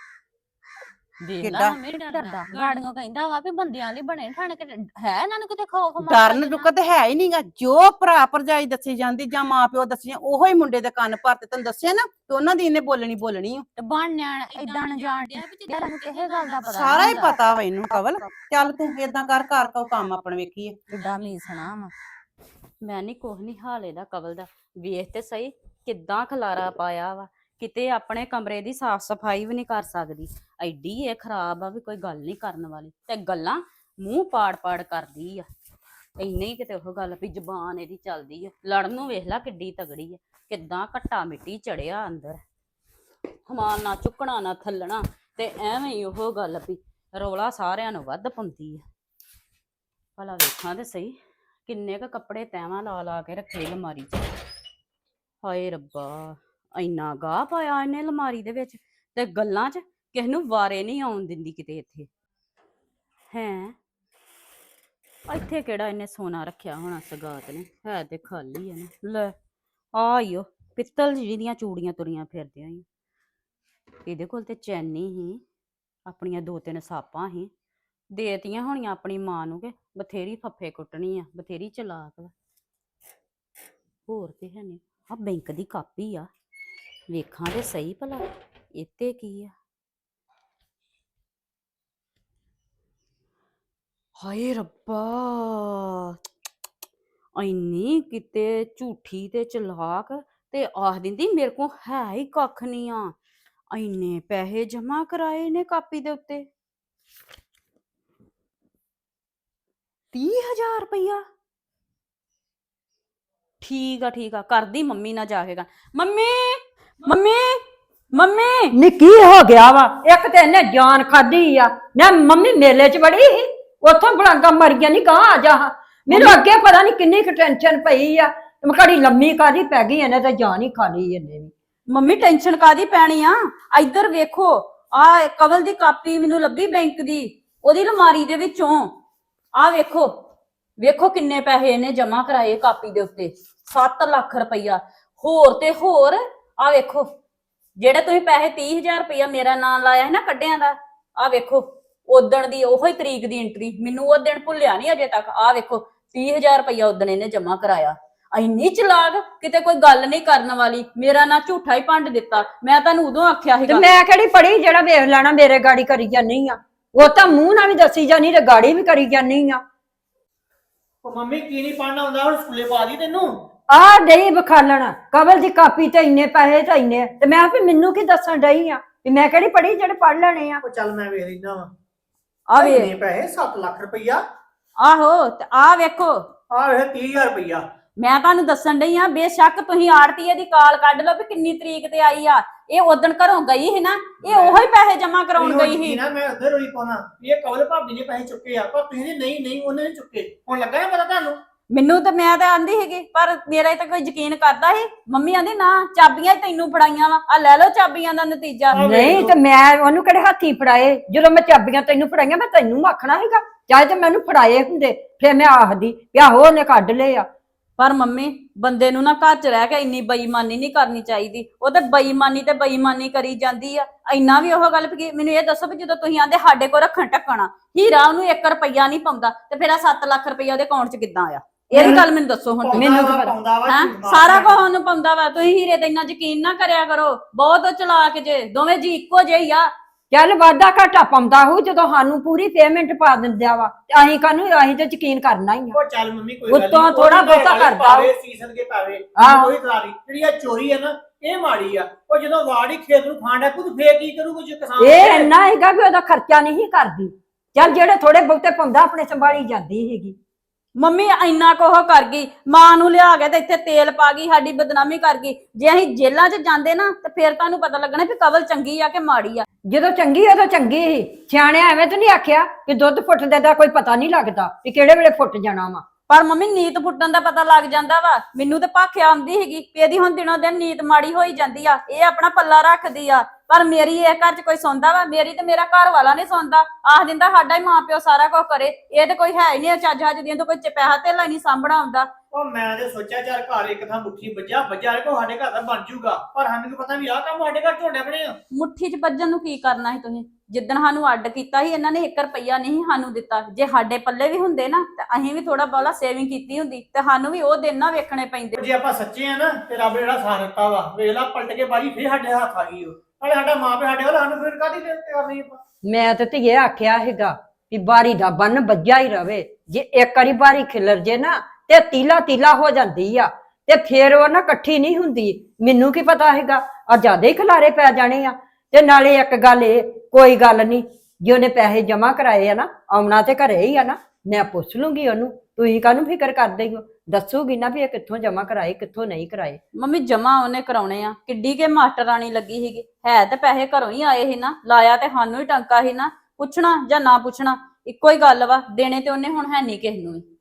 ਦੇਖ ਕਿੱਡਾ? ਡਰਦਾ। ਗਾੜੀਆਂ ਕਹਿੰਦਾ ਵਾ ਵੀ ਬੰਦਿਆਂ ਵਾਲੀ ਬਣੇ ਠਾਣ ਕੇ ਹੈ ਇਹਨਾਂ ਨੂੰ ਕਿਤੇ ਮਾਰ ਡਰਨ ਰੁਕ ਤੇ ਹੈ ਹੀ ਨਹੀਂਗਾ ਜੋ ਭਰਾ ਭਰਜਾਈ ਦੱਸੀ ਜਾਂਦੀ ਜਾਂ ਮਾਂ ਪਿਓ ਦੱਸੀ ਜਾਂ ਉਹੋ ਹੀ ਮੁੰਡੇ ਦੇ ਕੰਨ ਭਰਤੇ ਤੈਨੂੰ ਦੱਸਿਆ ਨਾ ਤੇ ਉਹਨਾਂ ਦੀ ਇਹਨੇ ਬੋਲਣੀ ਬੋਲਣੀ ਆ। ਤੇ ਬਣ ਨਿਆਣ ਇਦਾਂ ਨਾ ਜਾਣ ਡਿਆ ਵੀ ਜਿੱਦਾਂ ਨੂੰ ਕਿਸੇ ਗੱਲ ਦਾ ਪਤਾ ਸਾਰਾ ਹੀ। ਪਤਾ ਵਾ ਇਹਨੂੰ ਕਵਲ। ਚੱਲ ਤੂੰ ਏਦਾਂ ਕਰ ਘਰ ਕੋ ਕੰਮ ਆਪਣਾ ਵੇਖੀਏ। ਕਿੱਡਾ ਮੀਸਣਾ ਵਾ। ਮੈਂ ਨਹੀਂ ਕੁਛ ਨਹੀਂ ਹਾਲ ਇਹਦਾ ਕਵਲ ਦਾ। ਵੇਖ ਤੇ ਸਹੀ ਕਿੱਦਾਂ ਖਲਾਰਾ ਪਾਇਆ ਵਾ। ਕਿਤੇ ਆਪਣੇ ਕਮਰੇ ਦੀ ਸਾਫ਼ ਸਫ਼ਾਈ ਵੀ ਨਹੀਂ ਕਰ ਸਕਦੀ। ਐਡੀ ਇਹ ਖਰਾਬ ਆ ਵੀ ਕੋਈ ਗੱਲ ਨਹੀਂ ਕਰਨ ਵਾਲੀ। ਤੇ ਗੱਲਾਂ ਮੂੰਹ ਪਾੜ-ਪਾੜ ਕਰਦੀ ਆ। ਇੰਨੇ ਹੀ ਕਿਤੇ ਉਹ ਗੱਲ ਵੀ ਜ਼ਬਾਨ ਇਹਦੀ ਚੱਲਦੀ ਆ। ਲੜਨ ਨੂੰ ਵੇਖ ਲੈ ਕਿੱਡੀ ਤਗੜੀ ਆ। ਕਿੱਦਾਂ ਘੱਟਾ ਮਿੱਟੀ ਚੜਿਆ ਅੰਦਰ। ਹਮਾਨ ਨਾ ਚੁੱਕਣਾ, ਨਾ ਥੱਲਣਾ। ਤੇ ਐਵੇਂ ਹੀ ਉਹ ਗੱਲ ਵੀ ਰੌਲਾ ਸਾਰਿਆਂ ਨੂੰ ਵੱਧ ਪਾਉਂਦੀ ਆ। ਭਲਾ ਵੇਖਾਂ ਤੇ ਸਹੀ ਕਿੰਨੇ ਕ ਕੱਪੜੇ ਤੈਵਾਂ ਲਾ ਲਾ ਕੇ ਰੱਖੇ ਅਲਮਾਰੀ 'ਚ। ਹਾਏ ਰੱਬਾ। ਇੰਨਾ ਗਾਹ ਪਾਇਆ ਇਹਨੇ ਅਲਮਾਰੀ ਦੇ ਵਿੱਚ ਤੇ ਗੱਲਾਂ 'ਚ ਕਿਸੇ ਨੂੰ ਵਾਰੇ ਨਹੀਂ ਆਉਣ ਦਿੰਦੀ ਕਿਤੇ ਇੱਥੇ। ਹੈਂ? ਇੱਥੇ ਕਿਹੜਾ ਇਹਨੇ ਸੋਨਾ ਰੱਖਿਆ ਹੋਣਾ ਸਗਾਤ ਨੇ? ਹੈ ਤੇ ਖਾਲੀ ਹੈ ਨਾ। ਲੈ ਆਇਓ ਪਿੱਤਲ ਜਿਹਦੀਆਂ ਚੂੜੀਆਂ ਤੁਰੀਆਂ ਫਿਰਦੀਆਂ ਈ। ਇਹਦੇ ਕੋਲ ਤੇ ਚੈਨੀ ਹੀ ਆਪਣੀਆਂ ਦੋ ਤਿੰਨ ਸਾਪਾਂ ਹੀ ਦੇਤੀਆਂ ਹੋਣੀਆਂ ਆਪਣੀ ਮਾਂ ਨੂੰ ਕਿ ਬਥੇਰੀ ਫੱਫੇ ਕੁੱਟਣੀ ਆ, ਬਥੇਰੀ ਚਲਾਕ ਵਾ ਹੋਰ ਤੇ ਹੈ ਨਹੀਂ ਆ ਬੈਂਕ ਦੀ ਕਾਪੀ ਆ। ਵੇਖਾਂ ਤੇ ਸਹੀ ਭਲਾ, ਇੱਥੇ ਕੀ ਆ? ਹਾਏ ਰੱਬਾ! ਇੰਨੀ ਕਿਤੇ ਝੂਠੀ ਤੇ ਚਲਾਕ ਤੇ ਆਖ ਦਿੰਦੀ ਮੇਰੇ ਕੋ ਹੈ ਹੀ ਕੱਖ ਨਹੀਂ ਆ। ਇੰਨੇ ਪੈਸੇ ਜਮਾ ਕਰਾਏ ਨੇ ਕਾਪੀ ਦੇ ਉੱਤੇ। 30000 ਰੁਪਇਆ ਠੀਕ ਆ ਠੀਕ ਆ, ਕਰਦੀ ਮੰਮੀ ਨਾਲ ਜਾ ਕੇ ਗੱਲ। ਮੰਮੀ! Mummy mummy. ਨੀ ਕੀ ਹੋ ਗਿਆ ਵਾ? ਇੱਕ ਤੇ ਇਹਨੇ ਜਾਨ ਖਾਦੀ ਆ। ਮੈਂ ਮੰਮੀ ਮੇਲੇ 'ਚ ਬੜੀ ਸੀ। ਉੱਥੋਂ ਬਲਾਂਗਾ ਮਰ ਗਿਆ ਨਹੀਂ ਕਹਾਂ ਆ ਜਾ। ਮੈਨੂੰ ਅੱਗੇ ਪਤਾ ਨਹੀਂ ਕਿੰਨੀ ਕੁ ਟੈਨਸ਼ਨ ਪਈ ਆ। ਤੇ ਮੈਂ ਘੜੀ ਲੰਮੀ ਕਾਦੀ ਪੈ ਗਈ? ਇਹਨੇ ਤੇ ਜਾਨ ਹੀ ਖਾ ਲਈ ਇਹਨੇ ਵੀ। ਮੰਮੀ ਟੈਨਸ਼ਨ ਕਾਦੀ ਪੈਣੀ ਆ? ਇੱਧਰ ਵੇਖੋ ਆ ਕਵਲ ਦੀ ਕਾਪੀ ਮੈਨੂੰ ਲੱਭੀ ਬੈਂਕ ਦੀ ਉਹਦੀ ਅਲਮਾਰੀ ਦੇ ਵਿੱਚੋਂ। ਆ ਵੇਖੋ ਵੇਖੋ ਕਿੰਨੇ ਪੈਸੇ ਇਹਨੇ ਜਮਾ ਕਰਾਏ ਕਾਪੀ ਦੇ ਉੱਤੇ। 7 ਲੱਖ ਰੁਪਈਆ। ਹੋਰ ਤੇ ਹੋਰ ਆ ਵੇਖੋ ਜਿਹੜੇ ਤੁਸੀਂ ਪੈਸੇ 30000 ਰੁਪਈਆ ਮੇਰਾ ਨਾਮ ਲਾਇਆ ਹੈ ਨਾ ਕੱਢਿਆਂ ਦਾ ਆ ਵੇਖੋ ਉਦਣ ਦੀ ਉਹੀ ਤਰੀਕ ਦੀ ਐਂਟਰੀ ਮੈਨੂੰ ਉਹ ਦਿਨ ਭੁੱਲਿਆ ਨਹੀਂ ਅਜੇ ਤੱਕ ਆ ਵੇਖੋ 30000 ਰੁਪਈਆ ਉਦਣ ਇਹਨੇ ਜਮਾ ਕਰਾਇਆ। ਇੰਨੀ ਚਲਾਕ ਕਿਤੇ ਕੋਈ ਗੱਲ ਨਹੀਂ ਕਰਨ ਵਾਲੀ ਮੇਰਾ ਨਾਂ ਝੂਠਾ ਹੀ ਭੰਡ ਦਿੱਤਾ ਮੈਂ ਤੁਹਾਨੂੰ ਉਦੋਂ ਆਖਿਆ ਤੇ ਸੀਗਾ। ਮੈਂ ਕਿਹੜੀ ਪੜੀ ਜਿਹੜਾ ਵੇਖ ਲੈਣਾ ਮੇਰੇ ਗਾੜੀ ਕਰੀ ਜਾਨੀ ਆ। ਉਹ ਤਾਂ ਮੂੰਹ ਨਾਲ ਵੀ ਦੱਸੀ ਜਾਨੀ ਤੇ ਗਾੜੀ ਵੀ ਕਰੀ ਜਾਨੀ ਆ। ਉਹ ਮੰਮੀ ਕੀ ਨਹੀਂ ਪੜਨਾ ਹੁੰਦਾ ਹੁਣ ਸਕੂਲੇ ਪਾ ਦੀ ਤੈਨੂੰ? ਆ ਡਈ ਬਖਾਲਣ ਕਵਲ ਦੀ ਕਾਪੀ ਤੇ ਇੰਨੇ ਪੈਸੇ ਤੇ ਇੰਨੇ ਤੇ ਮੈਂ ਵੀ ਮੈਨੂੰ ਕੀ ਦੱਸਣ ਡਈ ਆ? ਵੀ ਮੈਂ ਕਿਹੜੀ ਪੜੀ ਜਿਹੜੇ ਪੜ ਲੈਣੇ ਆ? ਉਹ ਚੱਲ ਮੈਂ ਵੇਖ ਲੈਂਦਾ ਵਾ। ਆ ਵੇ ਇੰਨੇ ਪੈਸੇ 7 ਲੱਖ ਰੁਪਈਆ। ਆਹੋ ਤੇ ਆ ਵੇਖੋ। ਆ ਵੇਖ 30000 ਰੁਪਈਆ। ਮੈਂ ਤੁਹਾਨੂੰ ਦੱਸਣ ਡਈ ਆ ਬੇਸ਼ੱਕ ਤੁਸੀਂ ਆੜਤੀਏ ਦੀ ਕਾਲ ਕੱਢ ਲਓ ਵੀ ਕਿੰਨੀ ਤਰੀਕ ਤੇ ਆਈ ਆ। ਇਹ ਉਦਣ ਘਰੋਂ ਗਈ ਸੀ ਨਾ ਇਹ ਉਹੋ ਹੀ ਪੈਸੇ ਜਮਾ ਕਰਾਉਣ ਗਈ ਸੀ। ਆ, ਮੈਂ ਉੱਧਰ ਰੋਈ ਪਾਉਣਾ ਵੀ ਇਹ ਕਵਲ ਭਾਬੀ ਨੇ ਪੈਸੇ ਚੁੱਕੇ ਆ ਪਰ ਤੁਸੀਂ ਨੇ ਨਹੀਂ ਨਹੀਂ ਉਹਨੇ ਨਹੀਂ ਚੁੱਕੇ। ਹੁਣ ਲੱਗਾ ਨਾ ਪਤਾ ਤੁਹਾਨੂੰ? ਮੈਨੂੰ ਤਾਂ ਮੈਂ ਤਾਂ ਆਂਦੀ ਸੀਗੀ ਪਰ ਮੇਰਾ ਤਾਂ ਕੋਈ ਯਕੀਨ ਕਰਦਾ ਸੀ। ਮੰਮੀ ਆਂਦੀ ਨਾ ਚਾਬੀਆਂ ਹੀ ਤੈਨੂੰ ਫੜਾਈਆਂ ਵਾ। ਆ ਲੈ ਲਓ ਚਾਬੀਆਂ ਦਾ ਨਤੀਜਾ। ਨਹੀਂ। ਤੇ ਮੈਂ ਉਹਨੂੰ ਕਿਹੜੇ ਹੱਥੀ ਫੜਾਏ? ਜਦੋਂ ਮੈਂ ਚਾਬੀਆਂ ਤੈਨੂੰ ਫੜਾਈਆਂ ਮੈਂ ਤੈਨੂੰ ਆਖਣਾ ਸੀਗਾ। ਚਾਹੇ ਤੇ ਮੈਨੂੰ ਫੜਾਏ ਹੁੰਦੇ ਫੇਰ ਮੈਂ ਆਖਦੀ ਵੀ ਆਹੋ ਉਹਨੇ ਕੱਢ ਲਏ ਆ। ਪਰ ਮੰਮੀ ਬੰਦੇ ਨੂੰ ਨਾ ਘਰ 'ਚ ਰਹਿ ਕੇ ਇੰਨੀ ਬੇਈਮਾਨੀ ਨਹੀਂ ਕਰਨੀ ਚਾਹੀਦੀ। ਉਹ ਤੇ ਬੇਈਮਾਨੀ ਤੇ ਬੇਈਮਾਨੀ ਕਰੀ ਜਾਂਦੀ ਆ। ਇੰਨਾ ਵੀ ਉਹ ਗੱਲ ਵੀ ਮੈਨੂੰ ਇਹ ਦੱਸੋ ਵੀ ਜਦੋਂ ਤੁਸੀਂ ਆਂਦੇ ਸਾਡੇ ਕੋਲ ਰੱਖਣ ਟੱਕਣਾ ਹੀਰਾ ਉਹਨੂੰ 1 ਰੁਪਈਆ ਨਹੀਂ ਪਾਉਂਦਾ ਤੇ ਫਿਰ ਆ 7 ਲੱਖ ਰੁਪਈਆ ਉਹਦੇ ਅਕਾਊਂਟ 'ਚ ਕਿੱਦਾਂ ਆਇਆ ਇਹਦੀ ਗੱਲ ਮੈਨੂੰ ਦੱਸੋ ਹੁਣ ਤੁਸੀਂ। ਮੈਨੂੰ ਪਾਉਂਦਾ ਤਾਂ ਵਾ, ਪਤਾ। ਪਾਉਂਦਾ ਵਾ, ਹੈਂ? ਝੂਠ ਮਾਰਦਾ ਸਾਰਾ। ਕੁਝ ਉਹਨੂੰ ਪਾਉਂਦਾ ਵਾ। ਤੁਸੀਂ ਹੀਰੇ ਤੇ ਇੰਨਾ ਯਕੀਨ ਨਾ ਕਰਿਆ ਕਰੋ। ਬਹੁਤ ਉਹ ਚਲਾਕ ਜੇ ਦੋਵੇਂ ਜੀ ਇੱਕੋ ਜਿਹੇ ਹੀ ਆ। ਚੱਲ ਵਾਧਾ ਘਾਟਾ ਪਾਉਂਦਾ ਹੋ ਜਦੋਂ ਸਾਨੂੰ ਪੂਰੀ ਪੇਮੈਂਟ ਪਾ ਦਿੰਦਿਆ ਵਾ। ਤੇ ਅਸੀਂ ਕਾਹਨੂੰ ਅਸੀਂ ਤੇ ਯਕੀਨ ਕਰਨਾ ਹੀ ਆ। ਉਹ ਚੱਲ ਮੰਮੀ ਕੋਈ ਗੱਲ ਉੱਤੋਂ ਥੋੜ੍ਹਾ ਬਹੁਤਾ ਕਰਦਾ ਪਾਵੇ ਸੀਸਨ ਕੇ ਪਾਵੇ। ਆਹੋ। ਕੋਈ ਤਰਾਰੀ ਜਿਹੜੀ ਆ ਚੋਰੀ ਹੈ ਨਾ ਇਹ ਮਾੜੀ ਆ। ਉਹ ਜਦੋਂ ਵਾੜੀ ਖੇਤ ਨੂੰ ਖਾਂਡਾ ਕੁਝ ਫੇਰ ਕੀ ਕਰੂ ਕੁਝ ਕਿਸਾਨ ਇਹ ਇੰਨਾ ਹੈਗਾ ਵੀ ਉਹਦਾ ਖਰਚਾ ਨਹੀਂ ਕਰਦੀ। ਚੱਲ ਜਿਹੜੇ ਥੋੜੇ ਬਹੁਤੇ ਪਾਉਂਦਾ ਆਪਣੇ ਸੰਭਾਲੀ ਜਾਂਦੀ ਹੈਗੀ ਮੰਮੀ ਇੰਨਾ ਕੋਹ ਕਰ ਗਈ, ਮਾਂ ਨੂੰ ਲਿਆ ਕੇ ਤੇ ਇੱਥੇ ਤੇਲ ਪਾ ਗਈ, ਸਾਡੀ ਬਦਨਾਮੀ ਕਰ ਗਈ। ਜੇ ਅਸੀਂ ਜੇਲ੍ਹਾਂ 'ਚ ਜਾਂਦੇ ਨਾ, ਤੇ ਫਿਰ ਤੁਹਾਨੂੰ ਪਤਾ ਲੱਗਣਾ ਵੀ ਕਵਲ ਚੰਗੀ ਆ ਕਿ ਮਾੜੀ ਆ। ਜਦੋਂ ਚੰਗੀ ਉਦੋਂ ਚੰਗੀ ਸੀ। ਸਿਆਣਿਆ ਐਵੇਂ ਤਾਂ ਨਹੀਂ ਆਖਿਆ ਕਿ ਦੁੱਧ ਫੁੱਟਦੇ ਦਾ ਕੋਈ ਪਤਾ ਨਹੀਂ ਲੱਗਦਾ ਕਿ ਕਿਹੜੇ ਵੇਲੇ ਫੁੱਟ ਜਾਣਾ ਵਾ। ਪਰ ਮੰਮੀ ਨੀਤ ਫੁੱਟਣ ਦਾ ਪਤਾ ਲੱਗ ਜਾਂਦਾ ਵਾ। ਮੈਨੂੰ ਤੇ ਭਾਖਿਆ ਆਉਂਦੀ ਹੈਗੀ ਵੀ ਇਹਦੀ ਹੁਣ ਦਿਨੋਂ ਦਿਨ ਨੀਤ ਮਾੜੀ ਹੋਈ ਜਾਂਦੀ ਆ। ਇਹ ਆਪਣਾ ਪੱਲਾ ਰੱਖਦੀ ਆ। ਪਰ ਮੇਰੀ ਇਹ ਘਰ 'ਚ ਕੋਈ ਸੌਂਦਾ ਵਾ ਮੇਰੀ ਤੇ ਮੇਰਾ ਘਰ ਵਾਲਾ ਨਹੀਂ ਸੌਂਦਾ। ਆਖ ਦਿੰਦਾ ਸਾਡਾ ਹੀ ਮਾਂ ਪਿਓ ਸਾਰਾ ਕੁਝ ਕਰੇ। ਇਹ ਤੇ ਕੋਈ ਹੈ ਹੀ ਨਹੀਂ ਚੱਜ ਹੱਜ ਦੀਆਂ ਤਾਂ ਕੋਈ ਚ- ਪੈਸਾ ਧੇਲਾ ਨਹੀਂ ਸਾਂਭਣਾ ਆਉਂਦਾ ਉਹ ਮੈਂ ਤੇ ਸੋਚਿਆ ਚਾਰ ਘਰ ਇੱਕ ਥਾਂ ਮੁੱਠੀ ਵੱਜਾ ਵੱਜਾ ਕੋ ਸਾਡੇ ਘਰ ਦਾ ਬਣ ਜੂਗਾ। ਪਰ ਸਾਨੂੰ ਕੀ ਪਤਾ ਵੀ ਆਹ ਕੰਮ ਸਾਡੇ ਘਰ ਝੋਂਡੇ ਬਣੇ ਆ ਮੁੱਠੀ 'ਚ ਵੱਜਣ ਨੂੰ ਕੀ ਕਰਨਾ ਸੀ ਤੁਸੀਂ? ਜਿੱਦਣ ਸਾਨੂੰ ਅੱਡ ਕੀਤਾ ਸੀ ਇਹਨਾਂ ਨੇ 1 ਰੁਪਈਆ ਨਹੀਂ ਸਾਨੂੰ ਦਿੱਤਾ। ਜੇ ਸਾਡੇ ਪੱਲੇ ਵੀ ਹੁੰਦੇ ਨਾ ਤੇ ਅਸੀਂ ਵੀ ਥੋੜਾ ਬਹੁਤਾ ਸੇਵਿੰਗ ਕੀਤੀ ਹੁੰਦੀ ਤੇ ਸਾਨੂੰ ਵੀ ਉਹ ਦਿਨ ਨਾ ਵੇਖਣੇ ਪੈਂਦੇ। ਜੇ ਆਪਾਂ ਸੱਚੇ ਆ ਨਾ ਤੇ ਰੱਬ ਜਿਹੜਾ ਸਾਥ ਦਿੱਤਾ ਵਾ ਵੇਖ ਲਾ ਪਲਟ ਕੇ ਬਾਜੀ ਫੇਰ ਸਾਡੇ ਹੱਥ ਆ ਗਈ ਉਹ। ਨਾਲੇ ਸਾਡਾ ਮਾਂ ਪਿਓ ਸਾਡੇ ਵੱਲ ਸਾਨੂੰ ਫਿਰ ਕਾਦੀ ਦੇ ਕਰਨੀ ਆਪਾਂ? ਮੈਂ ਤੇ ਧੀਏ ਆਖਿਆ ਹੈਗਾ ਵੀ ਬਾਰੀ ਦਾ ਬੰਨ ਵੱਜਾ ਹੀ ਰਵੇ। ਜੇ ਇੱਕ ਵਾਰੀ ਬਾਰੀ ਖਿਲਰ ਜੇ ਨਾ ਤੇ ਤੀਲਾ ਤੀਲਾ ਹੋ ਜਾਂਦੀ ਆ। ਤੇ ਫੇਰ ਉਹ ਨਾ ਇਕੱਠੀ ਨਹੀਂ ਹੁੰਦੀ। ਮੈਨੂੰ ਕੀ ਪਤਾ ਹੈਗਾ ਆ ਜ਼ਿਆਦਾ ਹੀ ਖਲਾਰੇ ਪੈ ਜਾਣੇ ਆ। ਤੇ ਨਾਲੇ ਇੱਕ ਗੱਲ ਇਹ ਕੋਈ ਗੱਲ ਨਹੀਂ, ਜੇ ਉਹਨੇ ਪੈਸੇ ਜਮਾ ਕਰਾਏ ਆ ਨਾ, ਆਉਣਾ ਤੇ ਘਰੇ ਹੀ ਆ ਨਾ, ਮੈਂ ਪੁੱਛ ਲੂੰਗੀ ਉਹਨੂੰ, ਤੁਸੀਂ ਕਾਹਨੂੰ ਫਿਕਰ ਕਰਦੇ ਹੋ? ਦੱਸੂਗੀ ਨਾ ਵੀ ਇਹ ਕਿੱਥੋਂ ਜਮ੍ਹਾਂ ਕਰਾਏ, ਕਿੱਥੋਂ ਨਹੀਂ ਕਰਾਏ। ਮੰਮੀ ਜਮਾ ਉਹਨੇ ਕਰਾਉਣੇ ਆ। ਕਿੱਡੀ ਕੇ ਮਾਸਟਰਾਣੀ ਲੱਗੀ ਸੀਗੀ। ਹੈ ਤੇ ਪੈਸੇ ਘਰੋਂ ਹੀ ਆਏ ਸੀ ਨਾ, ਲਾਇਆ ਤੇ ਸਾਨੂੰ ਹੀ ਟੰਕਾ ਸੀ ਨਾ, ਪੁੱਛਣਾ ਜਾਂ ਨਾ ਪੁੱਛਣਾ, ਇੱਕੋ ਹੀ ਗੱਲ ਵਾ, ਦੇਣੇ ਤੇ ਉਹਨੇ, ਹੁਣ ਹੈ ਨਹੀਂ ਕਿਸੇ ਨੂੰ ਵੀ।